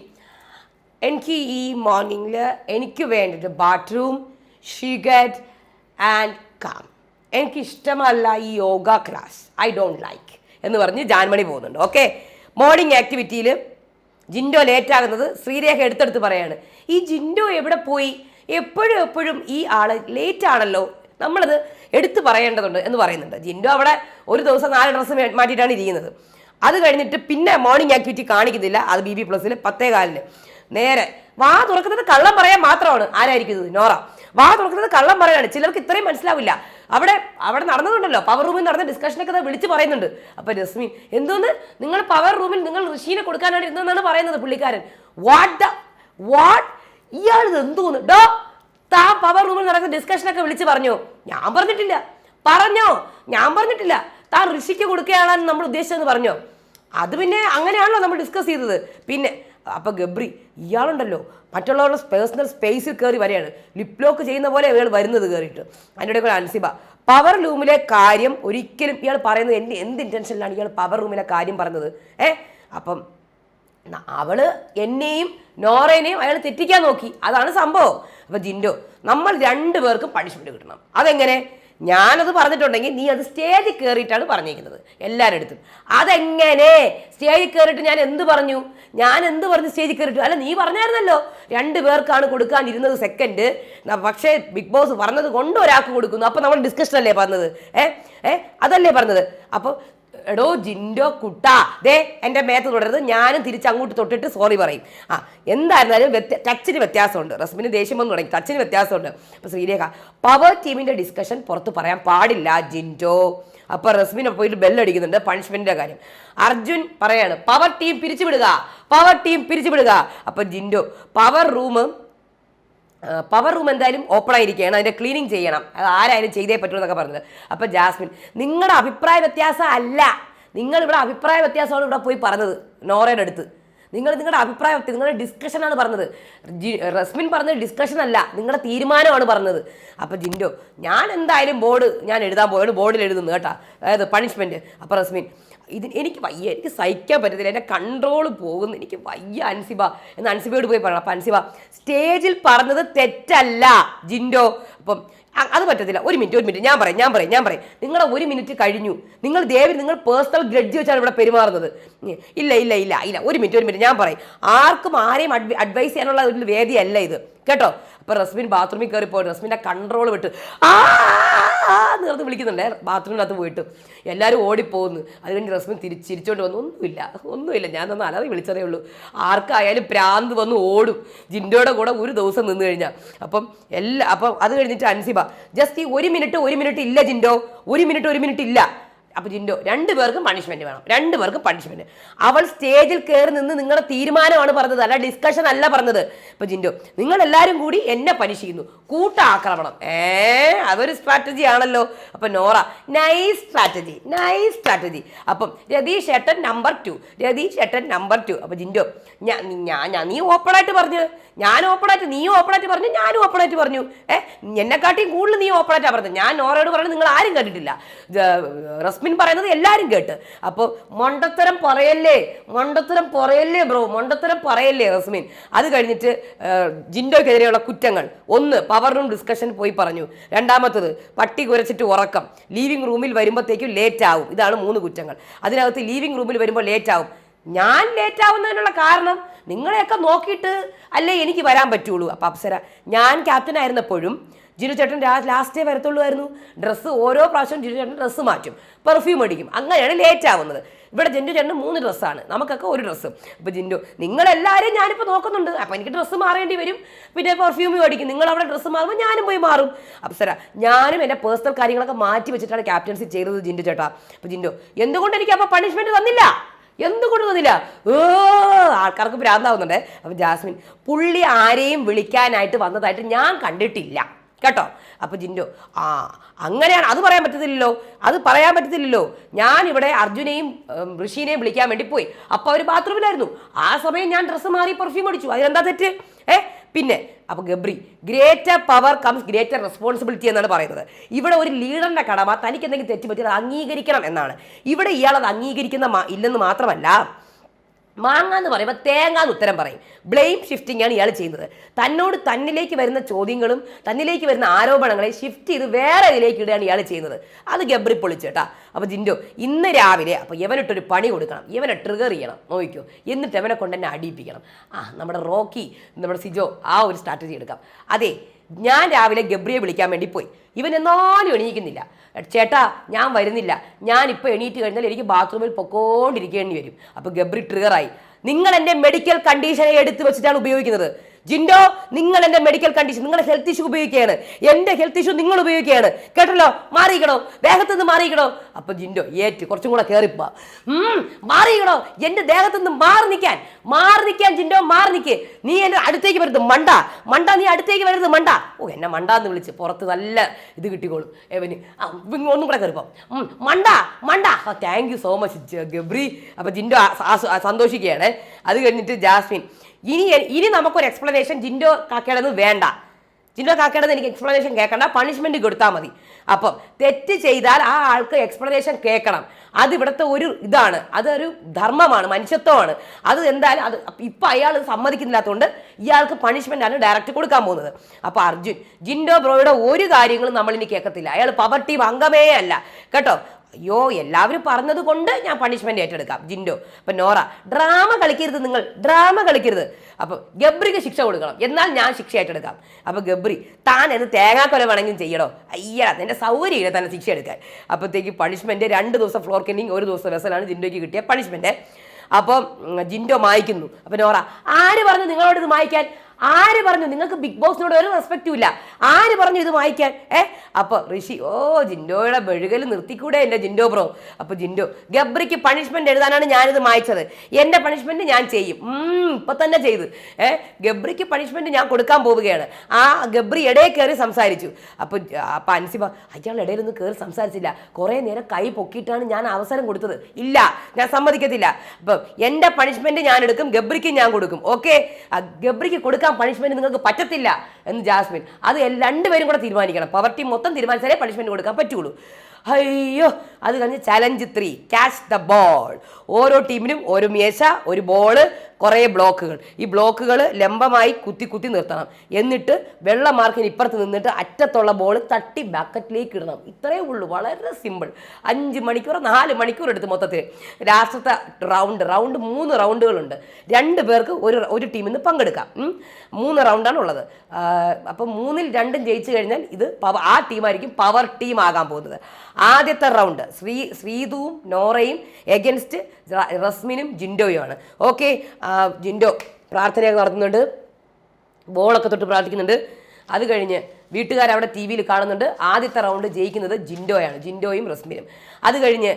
എനിക്ക് ഈ മോർണിംഗിൽ എനിക്ക് വേണ്ടത് ബാത്റൂം ഷിഗറ്റ് ആൻഡ് കാം എനിക്ക് ഇഷ്ടമല്ല ഈ yoga class I don't like എന്ന് പറഞ്ഞ് ജാൻമണി പോകുന്നുണ്ട്. ഓക്കെ മോർണിംഗ് ആക്ടിവിറ്റിയിൽ ജിൻഡോ ലേറ്റ് ആകുന്നത് ശ്രീരേഖ എടുത്തെടുത്ത് പറയാണ്. ഈ ജിൻഡോ എവിടെ പോയി? എപ്പോഴും എപ്പോഴും ഈ ആൾ ലേറ്റ് ആണല്ലോ. നമ്മളത് എടുത്തു പറയേണ്ടതുണ്ട് എന്ന് പറയുന്നുണ്ട്. ജിൻഡോ അവിടെ ഒരു ദിവസം നാല് ഡ്രസ്സ് മാറ്റിയിട്ടാണ് ഇരിക്കുന്നത്. അത് കഴിഞ്ഞിട്ട് പിന്നെ മോർണിംഗ് ആക്ടിവിറ്റി കാണിക്കുന്നില്ല. അത് ബി ബി പ്ലസ്സിൽ പത്തേ നേരെ വാ തുറക്കുന്നത് കള്ളം പറയാൻ മാത്രമാണ്. ആരായിരിക്കുന്നത് നോറ. വാ തുറക്കുന്നത് കള്ളം പറയാണ്. ചിലർക്ക് ഇത്രയും മനസ്സിലാവില്ല. അവിടെ അവിടെ നടന്നതുണ്ടല്ലോ. പവർ റൂമിൽ നടന്ന ഡിസ്കഷനൊക്കെ വിളിച്ച് പറയുന്നുണ്ട്. അപ്പൊ രശ്മി എന്തോന്ന്? നിങ്ങൾ പവർ റൂമിൽ നിങ്ങൾ ഋഷീനെ കൊടുക്കാൻ വേണ്ടി ഇരുന്നതെന്നാണ് പറയുന്നത് പുള്ളിക്കാരൻ. വാട്ട് വാട്ട് ഇയാൾ എന്തോന്ന് ഡോ താ പവർ റൂമിൽ നടക്കുന്ന ഡിസ്കഷനൊക്കെ വിളിച്ച് പറഞ്ഞോ. ഞാൻ പറഞ്ഞിട്ടില്ല. പറഞ്ഞോ? ഞാൻ പറഞ്ഞിട്ടില്ല. താൻ ഋഷിക്ക് കൊടുക്കുകയാണെന്ന് നമ്മൾ ഉദ്ദേശിച്ചതെന്ന് പറഞ്ഞോ? അത് പിന്നെ അങ്ങനെയാണല്ലോ നമ്മൾ ഡിസ്കസ് ചെയ്തത്. പിന്നെ അപ്പൊ ഗബ്രി ഇയാളുണ്ടല്ലോ. മറ്റുള്ളവരുടെ പേഴ്സണൽ സ്പേസിൽ കയറി വരെയാണ് ലിപ് ലോക്ക് ചെയ്യുന്ന പോലെ ഇയാൾ വരുന്നത് കയറിയിട്ട് അതിന്റെ കൂടെ അൻസിബ പവർ റൂമിലെ കാര്യം ഒരിക്കലും ഇയാൾ പറയുന്നത് എന്റെ എന്ത് ഇന്റൻഷനിലാണ് ഇയാൾ പവർ റൂമിലെ കാര്യം പറഞ്ഞത്? ഏ? അപ്പം അവൾ എന്നെയും നോറേനെയും അയാൾ തെറ്റിക്കാൻ നോക്കി. അതാണ് സംഭവം. അപ്പൊ ജിൻഡോ നമ്മൾ രണ്ടുപേർക്കും പണിഷ്മെന്റ് കിട്ടണം. അതെങ്ങനെ? ഞാനത് പറഞ്ഞിട്ടുണ്ടെങ്കിൽ നീ അത് സ്റ്റേജിൽ കയറിയിട്ടാണ് പറഞ്ഞിരിക്കുന്നത്. എല്ലാവരുടെ അടുത്തും. അതെങ്ങനെ? സ്റ്റേജിൽ കയറിയിട്ട് ഞാൻ എന്ത് പറഞ്ഞു? ഞാൻ എന്ത് പറഞ്ഞു സ്റ്റേജിൽ കയറിയിട്ട് അല്ല നീ പറഞ്ഞായിരുന്നല്ലോ. രണ്ട് പേർക്കാണ് കൊടുക്കാനിരുന്നത് സെക്കൻഡ് പക്ഷേ ബിഗ് ബോസ് പറഞ്ഞത് കൊണ്ട് ഒരാൾക്ക് കൊടുക്കുന്നു. അപ്പോൾ നമ്മൾ ഡിസ്കഷൻ അല്ലേ പറഞ്ഞത്? ഏ? ഏ? അതല്ലേ പറഞ്ഞത്? അപ്പോൾ എടോ ജിൻഡോ കുട്ടാ. ദേ എന്റെ മേത്ത് തുടരുത്. ഞാനും തിരിച്ച് അങ്ങോട്ട് തൊട്ടിട്ട് സോറി പറയും. ആ എന്തായിരുന്നാലും വ്യത്യ ടച്ചിന് വ്യത്യാസമുണ്ട്. റസ്മിന് ദേഷ്യം വന്ന് തുടങ്ങി. ടച്ചിന് വ്യത്യാസമുണ്ട്. അപ്പോൾ ശ്രീരേഖ പവർ ടീമിന്റെ ഡിസ്കഷൻ പുറത്ത് പറയാൻ പാടില്ല ജിൻഡോ. അപ്പോൾ റസ്മിനെ പോയിട്ട് ബെല്ലടിക്കുന്നുണ്ട് പണിഷ്മെന്റിന്റെ കാര്യം. അർജുൻ പറയാണ് പവർ ടീം പിരിച്ചുവിടുക. പവർ ടീം പിരിച്ചുവിടുക. അപ്പോൾ Jinto power room power room എന്തായാലും ഓപ്പൺ ആയിരിക്കുകയാണ്. അതിന്റെ ക്ലീനിങ് ചെയ്യണം. അത് ആരായാലും ചെയ്തേ പറ്റൂ എന്നൊക്കെ പറഞ്ഞത്. അപ്പൊ ജാസ്മിൻ നിങ്ങളുടെ അഭിപ്രായ വ്യത്യാസം അല്ല. നിങ്ങൾ ഇവിടെ അഭിപ്രായ വ്യത്യാസമാണ് ഇവിടെ പോയി പറഞ്ഞത് നോറയുടെ അടുത്ത്. നിങ്ങൾ നിങ്ങളുടെ അഭിപ്രായ നിങ്ങളുടെ ഡിസ്കഷനാണ് പറഞ്ഞത്. റസ്മിൻ പറഞ്ഞത് ഡിസ്കഷൻ അല്ല നിങ്ങളുടെ തീരുമാനമാണ് പറഞ്ഞത്. അപ്പൊ ജിൻഡോ ഞാൻ എന്തായാലും ബോർഡ് ഞാൻ എഴുതാൻ പോയത് ബോർഡിൽ എഴുതുന്നു കേട്ടോ. അതായത് പണിഷ്മെന്റ് അപ്പൊ റസ്മിൻ ഇത് എനിക്ക് വയ്യ. എനിക്ക് സഹിക്കാൻ പറ്റത്തില്ല. എന്റെ കൺട്രോൾ പോകുന്നു. എനിക്ക് വയ്യ അൻസിബ. എന്ന് അൻസിബയോട് പോയി പറയണം. അപ്പം അൻസിബ സ്റ്റേജിൽ പറഞ്ഞത് തെറ്റല്ല ജിൻഡോ. അപ്പം അത് പറ്റത്തില്ല. ഒരു മിനിറ്റ് ഒരു മിനിറ്റ്. ഞാൻ പറയും ഞാൻ പറയും ഞാൻ പറയും. നിങ്ങളുടെ ഒരു മിനിറ്റ് കഴിഞ്ഞു. നിങ്ങൾ ദേവി നിങ്ങൾ പേഴ്സണൽ ഗ്രഡ്ജ് വെച്ചാണ് ഇവിടെ പെരുമാറുന്നത്. ഇല്ല ഇല്ല ഇല്ല ഇല്ല. ഒരു മിനിറ്റ് ഒരു മിനിറ്റ്. ഞാൻ പറയും. ആർക്കും ആരെയും അഡ്വൈസ് ചെയ്യാനുള്ള ഒരു വേദിയല്ല ഇത്. കേട്ടോ? അപ്പൊ റസ്മിൻ ബാത്റൂമിൽ കയറി പോയി. റസ്മിന്റെ കൺട്രോൾ വിട്ട് ആ നിർന്ന് വിളിക്കുന്നുണ്ടേ. ബാത്റൂമിനകത്ത് പോയിട്ട് എല്ലാവരും ഓടിപ്പോകുന്നു. അത് കഴിഞ്ഞ് റസ്മിൻ തിരിച്ച് ചിരിച്ചോണ്ട് വന്നു. ഒന്നുമില്ല ഒന്നുമില്ല. ഞാൻ തന്നെ അലറി വിളിച്ചതേ ഉള്ളൂ. ആർക്കായാലും പ്രാന്ത് വന്ന് ഓടും. ജിൻഡോയുടെ കൂടെ ഒരു ദിവസം നിന്ന് കഴിഞ്ഞാൽ അപ്പം എല്ലാ അപ്പം അത് കഴിഞ്ഞിട്ട് അൻസിബ ജസ്റ്റ് ഈ ഒരു മിനിറ്റ് ഒരു മിനിറ്റ് ഇല്ല ജിൻഡോ. ഒരു മിനിറ്റ് ഒരു മിനിറ്റ് ഇല്ല. അപ്പൊ ജിൻഡോ രണ്ടു പേർക്കും പണിഷ്മെന്റ് വേണം. രണ്ടു പേർക്കും പണിഷ്മെന്റ് അവൾ സ്റ്റേജിൽ കയറി നിന്ന് നിങ്ങളുടെ തീരുമാനമാണ് പറഞ്ഞത് അല്ല ഡിസ്കഷൻ അല്ല പറഞ്ഞത്. ഇപ്പൊ ജിൻഡോ നിങ്ങൾ എല്ലാവരും കൂടി എന്നെ പണിഷിക്കുന്നു കൂട്ടാക്രമണം. ഏ അതൊരു സ്ട്രാറ്റജി ആണല്ലോ. അപ്പൊ Nora nice strategy nice strategy അപ്പം രതീഷ് ഏട്ടൻ നമ്പർ ടു രതീഷ് ഏട്ടൻ നമ്പർ ടു അപ്പൊ ജിൻഡോ ഞാൻ ഞാൻ നീ ഓപ്പണായിട്ട് പറഞ്ഞു. ഞാൻ ഓപ്പണായിട്ട് നീ ഓപ്പണായിട്ട് പറഞ്ഞു ഞാനും ഓപ്പണായിട്ട് പറഞ്ഞു. ഏഹ് എന്നെക്കാട്ടിയും കൂടുതൽ നീ ഓപ്പണായിട്ടാണ് പറഞ്ഞത്. ഞാൻ നോറയോട് പറഞ്ഞു നിങ്ങൾ ആരും കേട്ടിട്ടില്ല. റസ്മിൻ പറയുന്നത് എല്ലാവരും കേട്ട്. അപ്പോൾ മണ്ടത്തരം പറയല്ലേ മണ്ടത്തരം പറയല്ലേ ബ്രോ മണ്ടത്തരം പറയല്ലേ റസ്മിൻ അത് കഴിഞ്ഞിട്ട് ജിൻഡോയ്ക്കെതിരെയുള്ള കുറ്റങ്ങൾ. ഒന്ന് പവർ റൂം ഡിസ്കഷൻ പോയി പറഞ്ഞു. രണ്ടാമത്തത് പട്ടി കുരച്ചിട്ട് ഉറക്കം. ലീവിംഗ് റൂമിൽ വരുമ്പോഴത്തേക്കും ലേറ്റ് ആവും. ഇതാണ് മൂന്ന് കുറ്റങ്ങൾ. അതിനകത്ത് ലീവിംഗ് റൂമിൽ വരുമ്പോൾ ലേറ്റ് ആവും. ഞാൻ ലേറ്റ് ആവുന്നതിനുള്ള കാരണം നിങ്ങളെയൊക്കെ നോക്കിയിട്ട് അല്ലേ എനിക്ക് വരാൻ പറ്റുള്ളൂ. അപ്പം അപ്സര ഞാൻ ക്യാപ്റ്റൻ ആയിരുന്നപ്പോഴും ജിനു ചേട്ടൻ ലാസ്റ്റേ വരത്തുള്ളൂ ഡ്രസ്സ് ഓരോ പ്രാവശ്യം ജിനു ചേട്ടൻ ഡ്രസ്സ് മാറ്റും. പെർഫ്യൂം അടിക്കും. അങ്ങനെയാണ് ലേറ്റ് ആവുന്നത്. ഇവിടെ ജിൻഡു ചേട്ടന് മൂന്ന് ഡ്രസ്സാണ് നമുക്കൊക്കെ ഒരു ഡ്രസ്സ് അപ്പോൾ ജിൻഡു നിങ്ങളെല്ലാവരും ഞാനിപ്പോൾ നോക്കുന്നുണ്ട്. അപ്പോൾ എനിക്ക് ഡ്രസ്സ് മാറേണ്ടി വരും. പിന്നെ പെർഫ്യൂം മേടിക്കും നിങ്ങൾ അവിടെ ഡ്രസ്സ് മാറുമ്പോൾ ഞാനും പോയി മാറും. അപ്സര ഞാനും എന്റെ പേഴ്സണൽ കാര്യങ്ങളൊക്കെ മാറ്റി വെച്ചിട്ടാണ് ക്യാപ്റ്റൻസി ചെയ്തത് ജിൻഡു ചേട്ടാ. അപ്പോൾ ജിൻഡു എന്തുകൊണ്ട് എനിക്ക് അപ്പോൾ പണിഷ്മെന്റ് തന്നില്ല? എന്തുകൊണ്ട് തന്നില്ല? ഓ ആൾക്കാർക്ക് ഭ്രാന്താവുന്നുണ്ട്. അപ്പം ജാസ്മിൻ പുള്ളി ആരെയും വിളിക്കാനായിട്ട് വന്നതായിട്ട് ഞാൻ കണ്ടിട്ടില്ല. കേട്ടോ? അപ്പൊ ജിൻഡോ ആ അങ്ങനെയാണ്. അത് പറയാൻ പറ്റത്തില്ലല്ലോ. അത് പറയാൻ പറ്റത്തില്ലല്ലോ. ഞാൻ ഇവിടെ അർജുനെയും ഋഷിനെയും വിളിക്കാൻ വേണ്ടി പോയി. അപ്പൊ അവർ ബാത്റൂമിലായിരുന്നു. ആ സമയം ഞാൻ ഡ്രസ്സ് മാറി പെർഫ്യൂം അടിച്ചു. അതിനെന്താ തെറ്റ്? ഏ? പിന്നെ അപ്പൊ Gabri greater power comes greater responsibility എന്നാണ് പറയുന്നത്. ഇവിടെ ഒരു ലീഡറിന്റെ കടമ തനിക്ക് എന്തെങ്കിലും തെറ്റ് പറ്റിയത് അംഗീകരിക്കണം എന്നാണ്. ഇവിടെ ഇയാൾ അത് അംഗീകരിക്കുന്ന ഇല്ലെന്ന് മാത്രമല്ല മാങ്ങ എന്ന് പറയുമ്പോൾ തേങ്ങ എന്ന് ഉത്തരം പറയും. ബ്ലെയിം ഷിഫ്റ്റിംഗ് ആണ് ഇയാൾ ചെയ്യുന്നത്. തന്നോട് തന്നിലേക്ക് വരുന്ന ചോദ്യങ്ങളും തന്നിലേക്ക് വരുന്ന ആരോപണങ്ങളെ ഷിഫ്റ്റ് ചെയ്ത് വേറെ ഇതിലേക്ക് ഇടുകയാണ് ഇയാൾ ചെയ്യുന്നത്. അത് ഗബ്രി പൊളിച്ചു കേട്ടാ അപ്പോൾ ജിൻഡോ ഇന്ന് രാവിലെ അപ്പോൾ ഇവനിട്ടൊരു പണി കൊടുക്കണം. ഇവനെ ട്രിഗർ ചെയ്യണം. നോക്കിക്കോ. എന്നിട്ട് ഇവനെ കൊണ്ട് തന്നെ അടിയിപ്പിക്കണം. ആ നമ്മുടെ റോക്കി നമ്മുടെ സിജോ ആ ഒരു സ്ട്രാറ്റജി എടുക്കാം. അതെ ഞാൻ രാവിലെ ഗബ്രിയെ വിളിക്കാൻ വേണ്ടി പോയി. ഇവൻ എന്നാലും എണീക്കുന്നില്ല. ചേട്ടാ ഞാൻ വരുന്നില്ല. ഞാൻ ഇപ്പോൾ എണീറ്റ് കഴിഞ്ഞാൽ എനിക്ക് ബാത്റൂമിൽ പൊക്കോണ്ടിരിക്കേണ്ടി വരും. അപ്പോൾ ഗബ്രി ട്രിഗറായി നിങ്ങൾ എന്റെ മെഡിക്കൽ കണ്ടീഷനെ എടുത്തു വെച്ചിട്ടാണ് ഉപയോഗിക്കുന്നത്. ജിൻഡോ നിങ്ങൾ എന്റെ മെഡിക്കൽ കണ്ടീഷൻ നിങ്ങളുടെ ഹെൽത്ത് ഇഷ്യൂ ഉപയോഗിക്കുകയാണ്. എന്റെ ഹെൽത്ത് ഇഷ്യൂ നിങ്ങൾ ഉപയോഗിക്കുകയാണ്. കേട്ടല്ലോ? മാറിയിക്കണോ ദേഹത്ത് നിന്ന് മാറിയിക്കണോ അപ്പൊ ജിൻഡോ ഏറ്റ് കുറച്ചും കൂടെ കയറിപ്പോ മാറിയിക്കണോ എന്റെ ദേഹത്ത് നിന്ന് മാറി നിൽക്കാൻ. മാറി നിൽക്കാൻ ജിൻഡോ മാറി നിൽക്ക് നീ എന്റെ അടുത്തേക്ക് വരുന്നത് മണ്ട. മണ്ട നീ അടുത്തേക്ക് വരുന്നത് മണ്ട. ഓ എന്നെ മണ്ട എന്ന് വിളിച്ച് പുറത്ത് നല്ല ഇത് കിട്ടിക്കോളും. എവന്? ഒന്നും കൂടെ കയറിപ്പോ മണ്ട മണ്ട. Thank you so much Gabri അപ്പൊ ജിൻഡോ സന്തോഷിക്കുകയാണ്. അത് കഴിഞ്ഞിട്ട് ജാസ്മിൻ. ഇനി ഇനി നമുക്കൊരു എക്സ്പ്ലനേഷൻ ജിൻഡോ കാക്കയുടെ വേണ്ട. ജിൻഡോ കാക്കയുടെ എനിക്ക് എക്സ്പ്ലനേഷൻ കേൾക്കണ്ട. പണിഷ്മെന്റ് കൊടുത്താൽ മതി. അപ്പം തെറ്റ് ചെയ്താൽ ആ ആൾക്ക് എക്സ്പ്ലനേഷൻ കേൾക്കണം. അത് ഇവിടുത്തെ ഒരു ഇതാണ്. അതൊരു ധർമ്മമാണ് മനുഷ്യത്വമാണ്. അത് എന്തായാലും അത് ഇപ്പം അയാൾ സമ്മതിക്കുന്നില്ലാത്തതുകൊണ്ട് ഇയാൾക്ക് പണിഷ്മെന്റ് ആണ് ഡയറക്റ്റ് കൊടുക്കാൻ പോകുന്നത്. അപ്പോൾ അർജുൻ ജിൻഡോ ബ്രോയുടെ ഒരു കാര്യങ്ങളും നമ്മളിനി കേൾക്കത്തില്ല. അയാൾ പവർ ടീം അംഗമേ അല്ല കേട്ടോ? അയ്യോ എല്ലാവരും പറഞ്ഞത് കൊണ്ട് ഞാൻ പണിഷ്മെന്റ് ഏറ്റെടുക്കാം. ജിൻഡോ അപ്പൊ നോറ ഡ്രാമ കളിക്കരുത് നിങ്ങൾ ഡ്രാമ കളിക്കരുത്. അപ്പൊ ഗബ്രിക്ക് ശിക്ഷ കൊടുക്കണം. എന്നാൽ ഞാൻ ശിക്ഷ ഏറ്റെടുക്കാം. അപ്പൊ ഗബ്രി താൻ എന്ത് തേങ്ങാക്കൊല വേണമെങ്കിലും ചെയ്യണോ അയ്യടാ നിന്റെ സൗകര്യമില്ല തന്നെ ശിക്ഷ എടുക്കാൻ. അപ്പോഴത്തേക്ക് പണിഷ്മെന്റ് രണ്ട് ദിവസം ഫ്ലോർ ക്ലീനിങ് ഒരു ദിവസം വെസലാണ് ജിൻഡോയ്ക്ക് കിട്ടിയ പണിഷ്മെന്റ് അപ്പം ജിൻഡോ മായ്ക്കുന്നു. അപ്പൊ നോറ ആര് പറഞ്ഞു നിങ്ങളോട് ഇത് മായ്ക്കാൻ? ആര് പറഞ്ഞു? നിങ്ങൾക്ക് ബിഗ് ബോസിനോട് ഒരു റെസ്പെക്റ്റും ഇല്ല. ആര് പറഞ്ഞു ഇത് വായിക്കാൻ? ഏ? അപ്പൊ ഋഷി ഓ ജിൻഡോയുടെ ബഴുകൽ നിർത്തിക്കൂടെ എന്റെ ജിൻഡോ ബ്രോ? അപ്പൊ ജിൻഡോ ഗബ്രിക്ക് പണിഷ്മെന്റ് എഴുതാനാണ് ഞാനിത് വായിച്ചത് എന്റെ പണിഷ്മെന്റ് ഞാൻ ചെയ്യും. ഇപ്പൊ തന്നെ ചെയ്ത്. ഏ? ഗബ്രിക്ക് പണിഷ്മെന്റ് ഞാൻ കൊടുക്കാൻ പോവുകയാണ്. ആ ഗബ്രി ഇടയിൽ കയറി സംസാരിച്ചു. അപ്പൊ അപ്പൊ അൻസിബ അയാൾ ഇടയിലൊന്നും കയറി സംസാരിച്ചില്ല. കുറെ നേരം കൈ പൊക്കിയിട്ടാണ് ഞാൻ അവസരം കൊടുത്തത്. ഇല്ല ഞാൻ സമ്മതിക്കത്തില്ല. അപ്പൊ എന്റെ പണിഷ്മെന്റ് ഞാൻ എടുക്കും ഗബ്രിക്ക് ഞാൻ കൊടുക്കും. ഓക്കെ? ഗബ്രിക്ക് കൊടുക്കാൻ പണിഷ്മെന്റ് നിങ്ങൾക്ക് പറ്റത്തില്ല എന്ന് ജാസ്മിൻ. അത് രണ്ടുപേരും കൂടെ തീരുമാനിക്കണം. പവർട്ടി മൊത്തം തീരുമാനിച്ചാലേ പണിഷ്മെന്റ് കൊടുക്കാൻ പറ്റുള്ളൂ. അയ്യോ അത് കഴിഞ്ഞ് challenge three catch the ball ഓരോ ടീമിനും ഒരു മേശ ഒരു ബോൾ കുറേ ബ്ലോക്കുകൾ ഈ ബ്ലോക്കുകൾ ലംബമായി കുത്തി കുത്തി നിർത്തണം. എന്നിട്ട് വെള്ള മാർക്കിന് ഇപ്പുറത്ത് നിന്നിട്ട് അറ്റത്തുള്ള ബോൾ തട്ടി ബാക്കറ്റിലേക്ക് ഇടണം. ഇത്രയേ ഉള്ളൂ. വളരെ സിമ്പിൾ അഞ്ച് മണിക്കൂർ നാല് മണിക്കൂർ എടുത്ത് മൊത്തത്തിൽ രാഷ്ട്രത്തെ റൗണ്ട് റൗണ്ട് മൂന്ന് റൗണ്ടുകളുണ്ട് രണ്ട് പേർക്ക് ഒരു ഒരു ടീമിൽ നിന്ന് പങ്കെടുക്കാം. മൂന്ന് റൗണ്ടാണ് ഉള്ളത്. അപ്പം മൂന്നിൽ രണ്ടും ജയിച്ചു കഴിഞ്ഞാൽ ഇത് ആ ടീമായിരിക്കും പവർ ടീം ആകാൻ പോകുന്നത്. ആദ്യത്തെ റൗണ്ട് ശ്രീ ശ്രീതുവും നോറയും എഗൻസ്റ്റ് റസ്മിനും ജിൻഡോയുമാണ്. ഓക്കെ ജിൻഡോ പ്രാർത്ഥനയൊക്കെ നടത്തുന്നുണ്ട്. ബോളൊക്കെ തൊട്ട് പ്രാർത്ഥിക്കുന്നുണ്ട്. അത് കഴിഞ്ഞ് വീട്ടുകാർ അവിടെ ടി വിയിൽ കാണുന്നുണ്ട്. ആദ്യത്തെ റൗണ്ട് ജയിക്കുന്നത് ജിൻഡോയാണ് ജിൻഡോയും റസ്മിനും. അത് കഴിഞ്ഞ്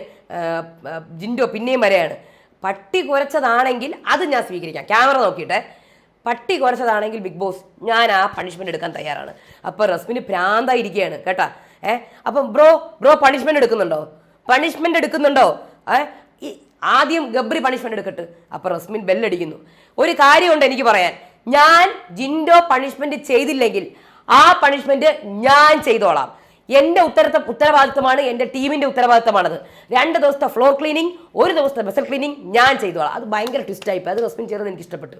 ജിൻഡോ പിന്നെയും വരെയാണ്. പട്ടി കുറച്ചതാണെങ്കിൽ അത് ഞാൻ സ്വീകരിക്കാം. ക്യാമറ നോക്കിയിട്ട്. പട്ടി കുറച്ചതാണെങ്കിൽ ബിഗ് ബോസ് ഞാൻ ആ പണിഷ്മെന്റ് എടുക്കാൻ തയ്യാറാണ്. അപ്പോൾ റസ്മിന് ഭ്രാന്തായിരിക്കുകയാണ് കേട്ടാ? ഏ? അപ്പം ബ്രോ ബ്രോ പണിഷ്മെന്റ് എടുക്കുന്നുണ്ടോ? പണിഷ്മെന്റ് എടുക്കുന്നുണ്ടോ? ആദ്യം ഗബ്രി പണിഷ്മെന്റ് എടുക്കട്ടെ. അപ്പൊ റസ്മിൻ ബെല്ലടിക്കുന്നു. ഒരു കാര്യമുണ്ട് എനിക്ക് പറയാൻ. ഞാൻ ജിൻഡോ പണിഷ്മെന്റ് ചെയ്തില്ലെങ്കിൽ ആ പണിഷ്മെന്റ് ഞാൻ ചെയ്തോളാം. എന്റെ ഉത്തരത്തെ ഉത്തരവാദിത്തമാണ് എന്റെ ടീമിന്റെ ഉത്തരവാദിത്തമാണത് രണ്ട് ദിവസത്തെ ഫ്ലോർ ക്ലീനിങ് ഒരു ദിവസത്തെ ബെസൽ ക്ലീനിങ് ഞാൻ ചെയ്തോളാം. അത് ഭയങ്കര ട്വിസ്റ്റായിപ്പോയി അത് റസ്മിൻ ചെയ്തത് എനിക്ക് ഇഷ്ടപ്പെട്ടു.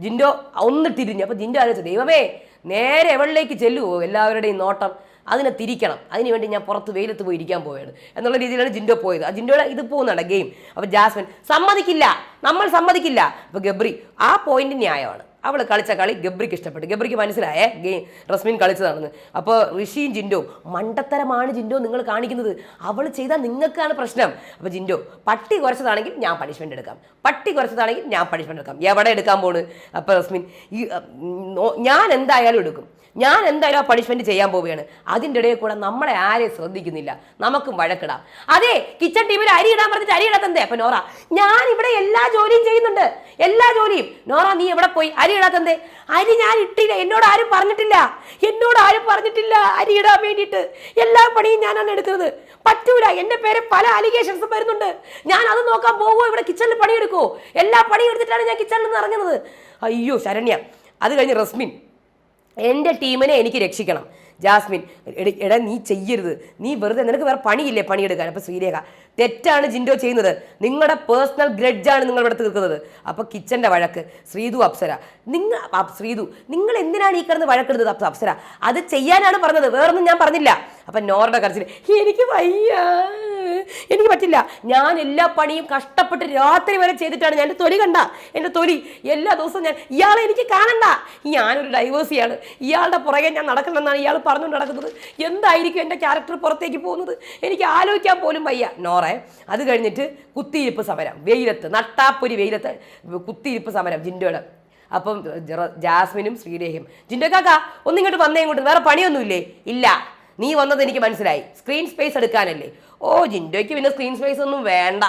ജിൻഡോ ഒന്ന് തിരിഞ്ഞു. അപ്പൊ ജിൻഡോ ആലോചിച്ചു ദൈവമേ നേരെ എവളിലേക്ക് ചെല്ലുവോ? എല്ലാവരുടെയും നോട്ടം. അതിനെ തിരിക്കണം. അതിന് വേണ്ടി ഞാൻ പുറത്ത് വെയിലത്ത് പോയി ഇരിക്കാൻ പോവുകയാണ്. എന്നുള്ള രീതിയിലാണ് ജിൻഡോ പോയത്. ആ ജിൻഡോയുടെ ഇത് പോകുന്നുണ്ട് ഗെയിം അപ്പോൾ ജാസ്മിൻ സമ്മതിക്കില്ല. നമ്മൾ സമ്മതിക്കില്ല. അപ്പോൾ ഗബ്രി ആ പോയിന്റ് ന്യായമാണ്. അവൾ കളിച്ച കളി ഗബ്രിക്ക് ഇഷ്ടപ്പെട്ടു. ഗബ്രിക്ക് മനസ്സിലായേ? ഗെയിം റസ്മിൻ കളിച്ചതാണെന്ന്. അപ്പോൾ ഋഷിയും ജിൻഡോ മണ്ടത്തരമാണ് ജിൻഡോ നിങ്ങൾ കാണിക്കുന്നത്. അവൾ ചെയ്താൽ നിങ്ങൾക്കാണ് പ്രശ്നം. അപ്പോൾ ജിൻഡോ പട്ടി കുറച്ചതാണെങ്കിൽ ഞാൻ പണിഷ്മെന്റ് എടുക്കാം. പട്ടി കുറച്ചതാണെങ്കിൽ ഞാൻ പണിഷ്മെന്റ് എടുക്കാം. എവിടെ എടുക്കാൻ പോണ്? അപ്പോൾ റസ്മിൻ ഈ ഞാൻ എന്തായാലും എടുക്കും. ഞാൻ എന്തായാലും ആ പണിഷ്മെന്റ് ചെയ്യാൻ പോവുകയാണ്. അതിന്റെ ഇടയിൽ കൂടെ നമ്മളെ ആരെയും ശ്രദ്ധിക്കുന്നില്ല. നമുക്കും വഴക്കിടാം. അതെ കിച്ചൺ ടീമിൽ അരി ഇടാൻ പറഞ്ഞിട്ട് അരി ഇടാത്തന്തേ അപ്പൊ നോറ ഞാൻ ഇവിടെ എല്ലാ ജോലിയും ചെയ്യുന്നുണ്ട്. എല്ലാ ജോലിയും. നോറ നീ എവിടെ പോയി? അരി ഇടാത്തന്തേ അരി ഞാൻ ഇട്ടില്ല എന്നോട് ആരും പറഞ്ഞിട്ടില്ല. എന്നോട് ആരും പറഞ്ഞിട്ടില്ല അരി ഇടാൻ വേണ്ടിയിട്ട്. എല്ലാ പണിയും ഞാനാണ് എടുക്കുന്നത്. പറ്റൂല എന്റെ പേരെ പല അലിഗേഷൻസും വരുന്നുണ്ട്. ഞാൻ അത് നോക്കാൻ പോകുമോ ഇവിടെ കിച്ചണിൽ പണിയെടുക്കുമോ എല്ലാ പണിയും എടുത്തിട്ടാണ് ഞാൻ കിച്ചണിൽ നിന്ന് ഇറങ്ങുന്നത്. അയ്യോ ശരണ്യ അത് കഴിഞ്ഞ് റസ്മിൻ. എന്റെ ടീമിനെ എനിക്ക് രക്ഷിക്കണം. ജാസ്മിൻ എടാ നീ ചെയ്യരുത്. നീ വെറുതെ നിനക്ക് വേറെ പണിയില്ലേ പണിയെടുക്കാൻ? അപ്പോൾ ശ്രീരേഖ തെറ്റാണ് ജിൻഡോ ചെയ്യുന്നത്. നിങ്ങളുടെ പേഴ്സണൽ ഗ്രഡ്ജാണ് നിങ്ങൾ ഇവിടെ തീർക്കുന്നത് അപ്പോൾ കിച്ചന്റെ വഴക്ക്. ശ്രീതു അപ്സര. നിങ്ങൾ ശ്രീതു നിങ്ങൾ എന്തിനാണ് ഈ കിടന്ന് വഴക്കെടുത്തത് അപ്സ- അപ്സര? അത് ചെയ്യാനാണ് പറഞ്ഞത്. വേറൊന്നും ഞാൻ പറഞ്ഞില്ല. അപ്പം നോറുടെ കരച്ചിൽ എനിക്ക് വയ്യ. എനിക്ക് പറ്റില്ല. ഞാൻ എല്ലാ പണിയും കഷ്ടപ്പെട്ട് രാത്രി വരെ ചെയ്തിട്ടാണ് ഞാൻ എന്റെ തൊലി കണ്ട. എന്റെ തൊലി എല്ലാ ദിവസവും ഞാൻ ഇയാളെ എനിക്ക് കാണണ്ട. ഞാനൊരു ഡൈവേഴ്സിയാണ് ഇയാളുടെ പുറകെ ഞാൻ നടക്കണമെന്നാണ് ഇയാൾ പറഞ്ഞുകൊണ്ട് നടക്കുന്നത്. എന്തായിരിക്കും എന്റെ ക്യാരക്ടർ പുറത്തേക്ക് പോകുന്നത്? എനിക്ക് ആലോചിക്കാൻ പോലും വയ്യ. നോറെ അത് കഴിഞ്ഞിട്ട് കുത്തിയിരിപ്പ് സമരം. വെയിലത്ത് നട്ടാപ്പൊരി വെയിലത്ത്. കുത്തിയിരിപ്പ് സമരം ജിൻഡോയുടെ. അപ്പം ജാസ്മിനും ശ്രീദേഹിയും ജിൻഡോ കാക്ക ഒന്നിങ്ങോട്ട് വന്നേ ഇങ്ങോട്ട്. വേറെ പണിയൊന്നുമില്ലേ? ഇല്ല. നീ വന്നത് എനിക്ക് മനസ്സിലായി. Screen space എടുക്കാനല്ലേ. ഓ ജിൻഡോയ്ക്ക് പിന്നെ സ്ക്രീൻ സ്പേസ് ഒന്നും വേണ്ട.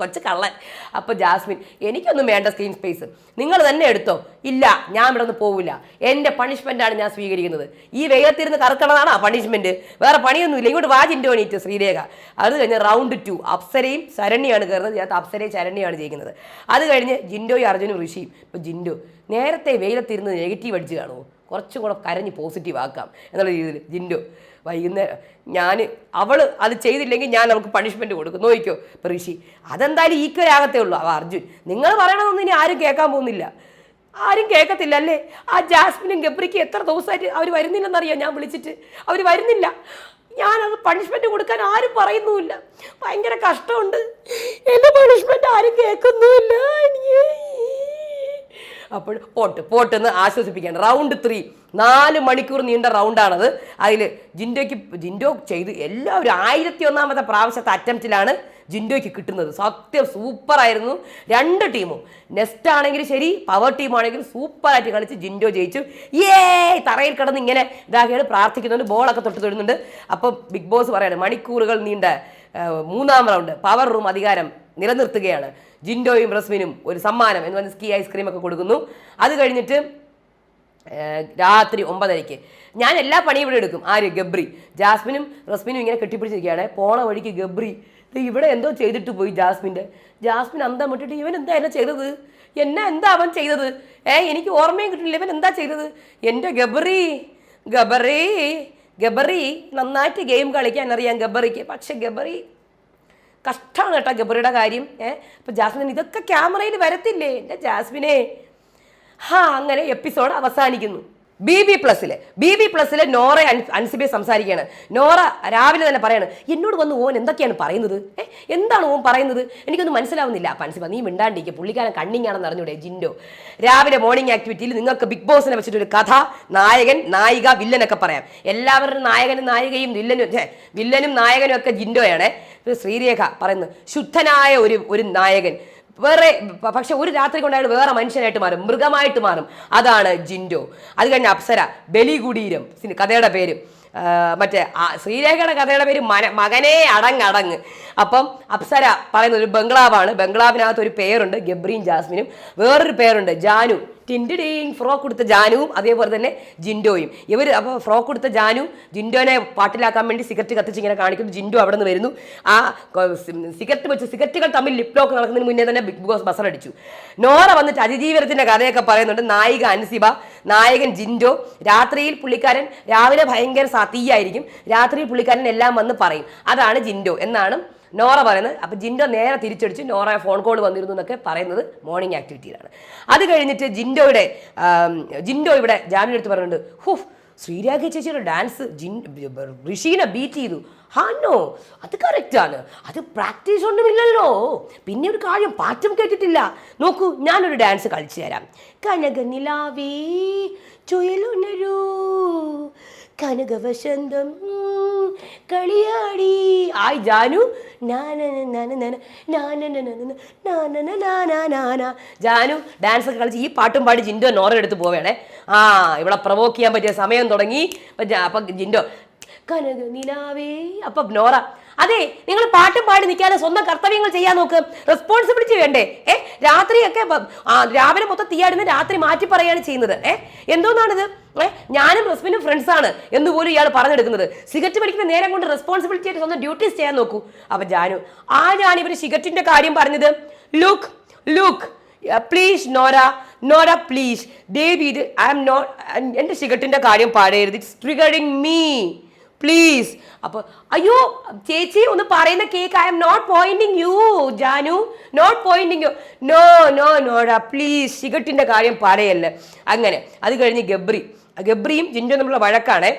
കൊച്ച് കള്ളൻ. അപ്പോൾ ജാസ്മിൻ എനിക്കൊന്നും വേണ്ട സ്ക്രീൻ സ്പേസ് നിങ്ങൾ തന്നെ എടുത്തോ. ഇല്ല ഞാൻ ഇവിടെ നിന്ന് പോവില്ല. എന്റെ പണിഷ്മെന്റാണ് ഞാൻ സ്വീകരിക്കുന്നത്. ഈ വെയിലത്തിരുന്ന് കറക്കണതാണ് ആ പണിഷ്മെന്റ് വേറെ പണിയൊന്നുമില്ല. ഇങ്ങോട്ട് വാ ജിൻഡോ എണീറ്റ് ശ്രീരേഖ. അത് കഴിഞ്ഞ് റൗണ്ട് ടു അപ്സരയും ശരണ്യാണ് കയറുന്നത്. ഇതിനകത്ത് അപ്സരയും ശരണ്യാണ് ജയിക്കുന്നത്. അത് കഴിഞ്ഞ് ജിൻഡോയും അർജുനും ഋഷിയും. ഇപ്പോൾ ജിൻഡോ നേരത്തെ വെയിലത്തിരുന്ന് നെഗറ്റീവ് അടിച്ച് കാണുമോ കുറച്ചും കൂടെ കരഞ്ഞ് പോസിറ്റീവ് ആക്കാം എന്നുള്ള രീതിയിൽ ജിൻഡു വൈകുന്നേരം ഞാൻ അവൾ അത് ചെയ്തില്ലെങ്കിൽ ഞാൻ അവൾക്ക് പണിഷ്മെന്റ് കൊടുക്കും. നോക്കിക്കോ. ഇപ്പം ഋഷി അതെന്തായാലും ഈക്വലാകത്തേ ഉള്ളൂ. അവ അർജുൻ നിങ്ങൾ പറയണമെന്നൊന്നും ഇനി ആരും കേൾക്കാൻ പോകുന്നില്ല. ആരും കേൾക്കത്തില്ല അല്ലേ? ആ ജാസ്മിനും ഗബ്രിക്ക് എത്ര ദിവസമായിട്ട് അവർ വരുന്നില്ലെന്നറിയാം ഞാൻ വിളിച്ചിട്ട്. അവർ വരുന്നില്ല. ഞാനത് പണിഷ്മെന്റ് കൊടുക്കാൻ ആരും പറയുന്നുമില്ല. ഭയങ്കര കഷ്ടമുണ്ട്. എന്റെ പണിഷ്മെന്റ് ആരും കേൾക്കുന്നുമില്ല. അപ്പോൾ പോട്ട് പോട്ട് എന്ന് ആശ്വസിപ്പിക്കുകയാണ്. Round three. നാല് മണിക്കൂർ നീണ്ട റൗണ്ടാണത്. അതിൽ ജിൻഡോയ്ക്ക് ജിൻഡോ ചെയ്ത് എല്ലാവരും ആയിരത്തി ഒന്നാമത്തെ പ്രാവശ്യത്തെ അറ്റംപ്റ്റിലാണ് ജിൻഡോയ്ക്ക് കിട്ടുന്നത്. സത്യം സൂപ്പറായിരുന്നു. രണ്ട് ടീമും. നെസ്റ്റ് ആണെങ്കിലും ശരി പവർ ടീം ആണെങ്കിലും സൂപ്പറായിട്ട് കളിച്ച് ജിൻഡോ ജയിച്ചു. ഏ തറയിൽ കിടന്ന് ഇങ്ങനെ ഇതാക്കിയാണ് പ്രാർത്ഥിക്കുന്നുണ്ട്. ബോളൊക്കെ തൊട്ട് തൊടുന്നുണ്ട്. അപ്പം ബിഗ് ബോസ് പറയാണ് മണിക്കൂറുകൾ നീണ്ട മൂന്നാം റൗണ്ട്. പവർ റൂം അധികാരം. നിലനിർത്തുകയാണ്. ജിൻഡോയും റസ്മിനും ഒരു സമ്മാനം എന്ന് പറഞ്ഞ് സ്കീ ഐസ്ക്രീം ഒക്കെ കൊടുക്കുന്നു. അത് കഴിഞ്ഞിട്ട് രാത്രി ഒമ്പതരയ്ക്ക്. ഞാൻ എല്ലാ പണിയും ഇവിടെ എടുക്കും. ആര്? ഗബ്രി. ജാസ്മിനും റസ്മിനും ഇങ്ങനെ കെട്ടിപ്പിടിച്ചിരിക്കുകയാണ്. പോണ വഴിക്ക് ഗബ്രി ഇവിടെ എന്തോ ചെയ്തിട്ട് പോയി ജാസ്മിന്റെ. ജാസ്മിൻ അന്തം വിട്ടിട്ട് ഇവൻ എന്താ എന്നെ ചെയ്തത്? എന്നെ എന്താ അവൻ ചെയ്തത്? ഏ എനിക്ക് ഓർമ്മയും കിട്ടില്ല ഇവൻ എന്താ ചെയ്തത്? എന്റെ ഗബറി ഗബറി ഗബറി നന്നായിട്ട് ഗെയിം കളിക്കാൻ അറിയാം ഗബറിക്ക് പക്ഷെ ഗബറി കഷ്ടമാണ് കേട്ടോ ഗബറിയുടെ കാര്യം. ഏഹ് അപ്പം ജാസ്മിൻ ഇതൊക്കെ ക്യാമറയിൽ വരത്തില്ലേ? എന്റെ ജാസ്മിനെ. ഹാ അങ്ങനെ എപ്പിസോഡ് അവസാനിക്കുന്നു. ബി ബി പ്ലസ്സിൽ ബി ബി പ്ലസ്സിൽ നോറ അൻ- അൻസിബെ സംസാരിക്കുകയാണ്. നോറ രാവിലെ തന്നെ പറയാണ് എന്നോട് വന്ന് ഓൻ എന്തൊക്കെയാണ് പറയുന്നത്? ഏ എന്താണ് ഓൻ പറയുന്നത്? എനിക്കൊന്നും മനസ്സിലാവുന്നില്ല. അപ്പം അൻസിബ നീ മിണ്ടാണ്ടിരിക്കുക പുള്ളിക്കാരൻ കണ്ണിങ്ങാണെന്ന് അറിഞ്ഞൂടെ ജിൻഡോ. രാവിലെ മോർണിംഗ് ആക്ടിവിറ്റിയിൽ നിങ്ങൾക്ക് ബിഗ് ബോസിനെ വെച്ചിട്ടൊരു കഥ നായകൻ നായിക വില്ലനൊക്കെ പറയാം. എല്ലാവരുടെ നായകനും നായികയും വില്ലനും വില്ലനും നായകനും ഒക്കെ ജിൻഡോയാണ്. ശ്രീരേഖ പറയുന്നത് ശുദ്ധനായ ഒരു ഒരു നായകൻ. വേറെ പക്ഷെ ഒരു രാത്രി കൊണ്ട് അയാൾ വേറെ മനുഷ്യനായിട്ട് മാറും മൃഗമായിട്ട് മാറും. അതാണ് ജിൻഡോ. അത് കഴിഞ്ഞ അപ്സര ബലികുടീരം കഥയുടെ പേര്. മറ്റേ ശ്രീരേഖയുടെ കഥയുടെ പേര് മന മകനെ അടങ്ങടങ്ങ്. അപ്പം അപ്സര പറയുന്ന ഒരു ബംഗ്ലാവാണ്. ബംഗ്ലാവിനകത്ത് ഒരു പേരുണ്ട് ഗബ്രീൻ ജാസ്മിനും. വേറൊരു പേരുണ്ട് ജാനു. ടിൻഡിടീങ് ഫ്രോക്ക് കൊടുത്ത ജാനുവും അതേപോലെ തന്നെ ജിൻഡോയും. ഇവർ അപ്പോൾ ഫ്രോക്ക് കൊടുത്ത ജാനു ജിൻഡോനെ പാട്ടിലാക്കാൻ വേണ്ടി സിഗരറ്റ് കത്തിച്ച് ഇങ്ങനെ കാണിക്കുന്നു. ജിൻഡോ അവിടെ നിന്ന് വരുന്നു. ആ സിഗരറ്റ് വെച്ച് സിഗരറ്റുകൾ തമ്മിൽ ലിപ് ലോക്ക് നടക്കുന്നതിന് മുന്നേ തന്നെ ബിഗ് ബോസ് ബസറടിച്ചു. നോറ വന്നിട്ട് അതിജീവനത്തിന്റെ കഥയൊക്കെ പറയുന്നുണ്ട്. നായിക അൻസിബ നായകൻ ജിൻഡോ. രാത്രിയിൽ പുള്ളിക്കാരൻ രാവിലെ ഭയങ്കര തീയായിരിക്കും. രാത്രിയിൽ പുള്ളിക്കാരൻ എല്ലാം വന്ന് പറയും. അതാണ് ജിൻഡോ എന്നാണ് നോറ പറയുന്നത് അപ്പോൾ ജിൻഡോ നേരെ തിരിച്ചടിച്ച് നോറ ഫോൺ കോൾ വന്നിരുന്നു എന്നൊക്കെ പറയുന്നത് മോർണിംഗ് ആക്ടിവിറ്റിയിലാണ് അത് കഴിഞ്ഞിട്ട് ജിൻഡോയുടെ ജിൻഡോ ഇവിടെ ജാമ്യം എടുത്ത് പറയുന്നുണ്ട് ഹുഫ് ശ്രീരാഗ ചേച്ചിയുടെ ഡാൻസ് ജിൻ ഋഷീനെ ബീറ്റ് ചെയ്തു. ഹാനോ അത് കറക്റ്റാണ് അത് പ്രാക്ടീസ് ഒന്നുമില്ലല്ലോ. പിന്നെ ഒരു കാര്യം പാറ്റും കേട്ടിട്ടില്ല. നോക്കൂ ഞാനൊരു ഡാൻസ് കളിച്ചു തരാം. കനകനിലാവേ ചുയലുണരൂ കനകവസന്തം കളിയാടി ആയ് ജാനു ജാനു ഡാൻസ് ഒക്കെ കളിച്ച് ഈ പാട്ടും പാടി ജിൻഡോ നോറ എടുത്ത് പോവേണേ ആ ഇവിടെ പ്രവോക്ക് ചെയ്യാൻ പറ്റിയ സമയം തുടങ്ങി അപ്പൊ ജിൻഡോ കനക നിലാവേ അപ്പൊ നോറ അതെ നിങ്ങൾ പാട്ടും പാടി നിൽക്കാതെ സ്വന്തം കർത്തവ്യങ്ങൾ ചെയ്യാൻ നോക്ക് റെസ്പോൺസിബിലിറ്റി വേണ്ടേ ഏ രാത്രിയൊക്കെ രാവിലെ മൊത്തം തീയാടുന്ന രാത്രി മാറ്റി പറയാണ് ചെയ്യുന്നത് ഏ എന്തോന്നാണിത് ഏ? ഞാനും റസ്മിനും ഫ്രണ്ട്സ് ആണ് എന്ന് പോലും ഇയാൾ പറഞ്ഞെടുക്കുന്നത്. സിഗരറ്റ് പഠിക്കുന്ന നേരം കൊണ്ട് റെസ്പോൺസിബിലിറ്റി ആയിട്ട് സ്വന്തം ഡ്യൂട്ടീസ് ചെയ്യാൻ നോക്കൂ. അപ്പൊ ജാനു ആ ഞാൻ ഇവർ സിഗരറ്റിന്റെ കാര്യം പറഞ്ഞത് look look please Nora Nora please Devi ഇത് ഐ എം നോട്ട് എന്റെ സിഗരറ്റിന്റെ കാര്യം പാടരുത്. ഇറ്റ്സ് ട്രിഗറിങ് മീ പ്ലീസ് അപ്പോൾ അയ്യോ ചേച്ചി ഒന്ന് പറയുന്ന cake I'm not pointing you Janu. Not pointing you no no നോടാ please സിഗരറ്റിന്റെ കാര്യം പറയല്ലേ അങ്ങനെ അത് കഴിഞ്ഞ് ഗബ്രി ഗബ്രിയും ജിൻഡോ തമ്മിലുള്ള വഴക്കാണ്.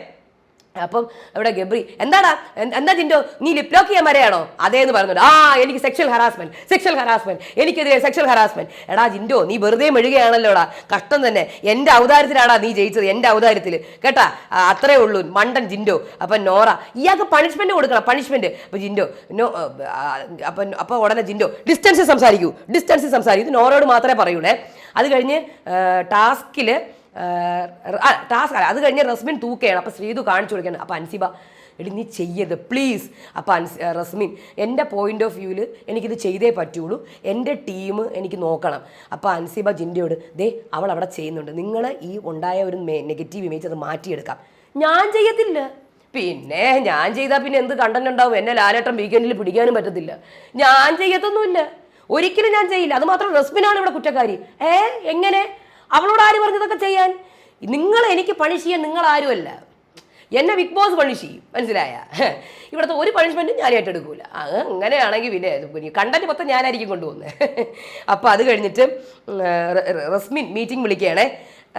അപ്പം അവിടെ ഗബ്രി എന്താടാ? എന്താ ജിൻഡോ? നീ ലിപ്ലോക്ക് ചെയ്യാൻ വരെയാണോ അതേന്ന് പറഞ്ഞിട്ട് ആ എനിക്ക് സെക്ഷൽ ഹറാസ്മെന്റ് സെക്ഷൽ ഹറാസ്മെന്റ് എനിക്കെതിരെ സെക്ഷൽ ഹറാസ്മെന്റ് എടാ ജിൻഡോ നീ വെറുതെ മെഴുകയാണല്ലോടാ. കഷ്ടം തന്നെ. എന്റെ ഔദാര്യത്തിലാടാ നീ ജയിച്ചത് എന്റെ ഔദാര്യത്തിൽ കേട്ടാ? അത്രേ ഉള്ളൂ മണ്ടൻ ജിൻഡോ. അപ്പം നോറ ഇയാൾക്ക് പണിഷ്മെന്റ് കൊടുക്കണം പണിഷ്മെന്റ് അപ്പൊ ജിൻഡോ നോ അപ്പം അപ്പോൾ ഉടനെ ജിൻഡോ ഡിസ്റ്റൻസ് സംസാരിക്കൂ ഡിസ്റ്റൻസ് സംസാരിക്കൂ. ഇത് നോറയോട് മാത്രമേ പറയൂലേ. അത് കഴിഞ്ഞ് ടാസ്കിൽ ടാസ്ക് അല്ല അത് കഴിഞ്ഞ് റസ്മിൻ തൂക്കുകയാണ്. അപ്പോൾ ശ്രീതു കാണിച്ചു കൊടുക്കുകയാണ്. അപ്പോൾ അൻസിബ എടി നീ ചെയ്യരുത് പ്ലീസ് അപ്പോൾ അൻസ് റസ്മിൻ എന്റെ പോയിന്റ് ഓഫ് വ്യൂവിൽ എനിക്കിത് ചെയ്തേ പറ്റുള്ളൂ. എന്റെ ടീം എനിക്ക് നോക്കണം. അപ്പോൾ അൻസിബ ജിൻഡയോട് ദേ അവൾ അവിടെ ചെയ്യുന്നുണ്ട്. നിങ്ങൾ ഈ ഉണ്ടായ ഒരു നെഗറ്റീവ് ഇമേജ് അത് മാറ്റിയെടുക്കാം. ഞാൻ ചെയ്യത്തില്ല. പിന്നെ ഞാൻ ചെയ്താൽ പിന്നെ എന്ത് കണ്ടന്റ് ഉണ്ടാവും? എന്നെ ലാലേട്ടൻ വീക്കെൻഡിൽ പിടിക്കാനും പറ്റത്തില്ല. ഞാൻ ചെയ്യത്തൊന്നുമില്ല. ഒരിക്കലും ഞാൻ ചെയ്യില്ല. അത് മാത്രം റസ്മിനാണ് ഇവിടെ കുറ്റക്കാരി. ഏ എങ്ങനെ? അവളോട് ആര് പറഞ്ഞതൊക്കെ ചെയ്യാൻ? നിങ്ങൾ എനിക്ക് പണിഷ് ചെയ്യാൻ നിങ്ങൾ ആരുമല്ല എന്നെ ബിഗ് ബോസ് പണിഷ് ചെയ്യും. മനസ്സിലായ? ഇവിടുത്തെ ഒരു പണിഷ്മെന്റും ഞാൻ ഏറ്റെടുക്കൂല. അങ്ങനെയാണെങ്കിൽ പിന്നെ കണ്ടന്റ് മൊത്തം ഞാനായിരിക്കും കൊണ്ടുപോകുന്നത് അപ്പോൾ അത് കഴിഞ്ഞിട്ട് റസ്മിൻ മീറ്റിംഗ് വിളിക്കുകയാണേ.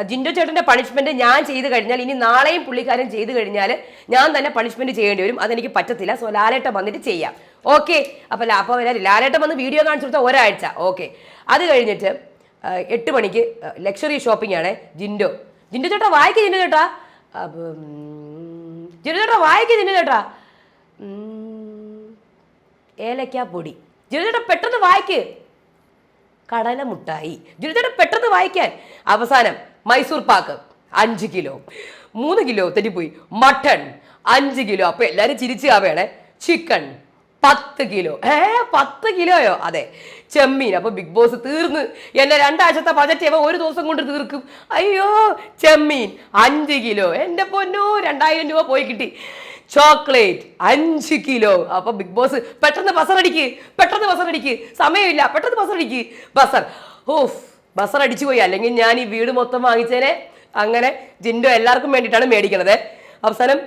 ജിൻഡോ ചേട്ടന്റെ പണിഷ്മെന്റ് ഞാൻ ചെയ്ത് കഴിഞ്ഞാൽ ഇനി നാളെയും പുള്ളിക്കാരൻ ചെയ്ത് കഴിഞ്ഞാൽ ഞാൻ തന്നെ പണിഷ്മെന്റ് ചെയ്യേണ്ടി വരും. അതെനിക്ക് പറ്റത്തില്ല. സോ ലാലേട്ടൻ വന്നിട്ട് ചെയ്യാം. ഓക്കെ അപ്പോൾ അപ്പോൾ ലാലേട്ടൻ വന്ന് വീഡിയോ കാണിച്ചു കൊടുത്ത ഒരാഴ്ച. ഓക്കെ അത് കഴിഞ്ഞിട്ട് എട്ട് മണിക്ക് ലക്ഷറി ഷോപ്പിംഗ് ആണ് ജിൻഡോ. ജിൻഡോ ചേട്ടാ വായിക്ക് ജിൻഡോ ചേട്ടാ. ജിൻഡോ ചേട്ടാ വായിക്ക് ജിൻഡോ ചേട്ടാ. ഏലക്ക പൊടി. ജിൻഡോ ചേട്ടാ പെട്ടെന്ന് വായിക്ക്. കടല മുട്ടായി. ചേട്ടാ പെട്ടെന്ന് വായിക്കാൻ. അവസാനം മൈസൂർ പാക്ക്. അഞ്ച് കിലോ. മൂന്ന് കിലോ തെറ്റിപ്പോയി. മട്ടൺ. അഞ്ച് കിലോ. അപ്പൊ എല്ലാരും ചിരിച്ചു കാവേണേ ചിക്കൻ. പത്ത് കിലോ. ഏ പത്ത് കിലോയോ? അതെ. ചെമ്മീൻ. അപ്പൊ ബിഗ് ബോസ് തീർന്ന്. എന്നെ രണ്ടാഴ്ചത്തെ ബജറ്റ് അവ ഒരു ദിവസം കൊണ്ട് തീർക്കും. അയ്യോ ചെമ്മീൻ. അഞ്ച് കിലോ. എന്റെ പൊന്നോ രണ്ടായിരം രൂപ പോയി കിട്ടി. ചോക്ലേറ്റ് അഞ്ച് കിലോ. അപ്പൊ ബിഗ് ബോസ് പെട്ടെന്ന് ബസറടിക്ക് പെട്ടെന്ന് ബസറടിക്ക് സമയമില്ല. പെട്ടെന്ന് ബസറടിക്ക് ബസർ. ഓഫ് ബസർ അടിച്ചു പോയി. അല്ലെങ്കിൽ ഞാൻ ഈ വീട് മൊത്തം വാങ്ങിച്ചേനെ. അങ്ങനെ ജിൻഡോ എല്ലാവർക്കും വേണ്ടിയിട്ടാണ് മേടിക്കണത്. അവസാനം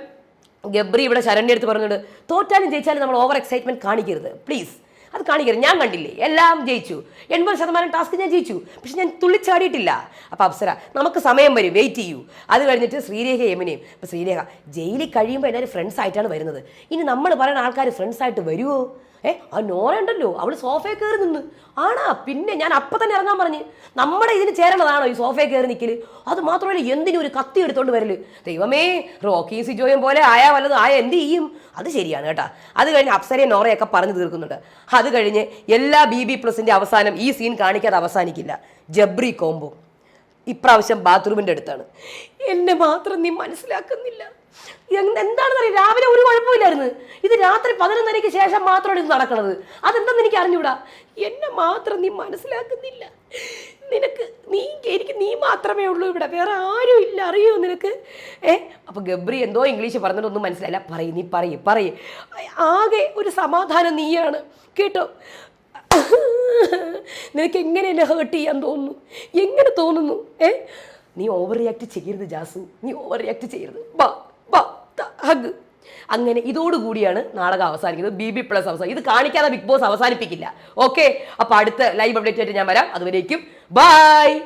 ഗബ്രി ഇവിടെ ശരണ്യ അടുത്ത് പറഞ്ഞിട്ട് തോറ്റാലും ജയിച്ചാലും നമ്മൾ ഓവർ എക്സൈറ്റ്മെന്റ് കാണിക്കരുത്. പ്ലീസ് അത് കാണിക്കരുത്. ഞാൻ കണ്ടില്ലേ? എല്ലാം ജയിച്ചു. എൺപത് ശതമാനം ടാസ്ക് ഞാൻ ജയിച്ചു. പക്ഷെ ഞാൻ തുള്ളിച്ചാടിയിട്ടില്ല. അപ്പോൾ അപ്സര നമുക്ക് സമയം വരും. വെയിറ്റ് ചെയ്യൂ. അത് കഴിഞ്ഞിട്ട് ശ്രീരേഖ യമുനയും അപ്പോൾ ശ്രീരേഖ ജയിലിൽ കഴിയുമ്പോൾ എല്ലാവരും ഫ്രണ്ട്സ് ആയിട്ടാണ് വരുന്നത്. ഇനി നമ്മൾ പറയുന്ന ആൾക്കാർ ഫ്രണ്ട്സ് ആയിട്ട് വരുമോ ഏ ആ നോനുണ്ടല്ലോ അവൾ സോഫയിൽ കയറി നിന്ന്. ആണാ പിന്നെ ഞാൻ അപ്പം തന്നെ ഇറങ്ങാൻ പറഞ്ഞ്. നമ്മുടെ ഇതിന് ചേരണതാണോ ഈ സോഫയിൽ കയറി നിൽക്കൽ അത് മാത്രമല്ല എന്തിനും ഒരു കത്തി എടുത്തോണ്ട് വരൽ? ദൈവമേ റോക്കി സിജോയും പോലെ ആയാ വല്ലതും ആയ എന്ത് ചെയ്യും? അത് ശരിയാണ് കേട്ടോ. അത് കഴിഞ്ഞ് അപ്സരയും നോറയൊക്കെ പറഞ്ഞു തീർക്കുന്നുണ്ട്. അത് കഴിഞ്ഞ് എല്ലാ ബി ബി പ്ലസിന്റെ അവസാനം ഈ സീൻ കാണിക്കാതെ അവസാനിക്കില്ല. ജബ്രി കോംബോ. ഇപ്രാവശ്യം ബാത്റൂമിന്റെ അടുത്താണ്. എന്നെ മാത്രം നീ മനസ്സിലാക്കുന്നില്ല. എന്താണെന്ന് അറിയാം രാവിലെ ഒരു കുഴപ്പമില്ലായിരുന്നു. ഇത് രാത്രി പതിനൊന്നരയ്ക്ക് ശേഷം മാത്രമാണ് ഇത് നടക്കുന്നത്. അതെന്തെന്ന് എനിക്ക് അറിഞ്ഞൂടാ. എന്നെ മാത്രം നീ മനസ്സിലാക്കുന്നില്ല. നിനക്ക് നീ എനിക്ക് നീ മാത്രമേ ഉള്ളൂ ഇവിടെ. വേറെ ആരും ഇല്ല. അറിയോ നിനക്ക്? ഏ? അപ്പൊ ഗബ്രി എന്തോ ഇംഗ്ലീഷ് പറഞ്ഞിട്ടൊന്നും മനസ്സിലായില്ല. പറയ നീ പറയ് പറയ്. ആകെ ഒരു സമാധാനം നീയാണ്. കേട്ടോ? നിനക്ക് എങ്ങനെ എന്നെ ഹേർട്ട് ചെയ്യാൻ തോന്നുന്നു? എങ്ങനെ തോന്നുന്നു? ഏ? നീ ഓവർ റിയാക്ട് ചെയ്യരുത് ജാസു. നീ ഓവർ റിയാക്ട് ചെയ്യരുത്. ബാ. ഹഗ് അങ്ങനെ ഇതോടുകൂടിയാണ് നാടകം അവസാനിക്കുന്നത്. ബി ബി പ്ലസ് അവസാനം ഇത് കാണിക്കാതെ ബിഗ് ബോസ് അവസാനിപ്പിക്കില്ല. ഓക്കെ അപ്പൊ അടുത്ത ലൈവ് അപ്ഡേറ്റ് ആയിട്ട് ഞാൻ വരാം. അതുവരേക്കും. ബൈ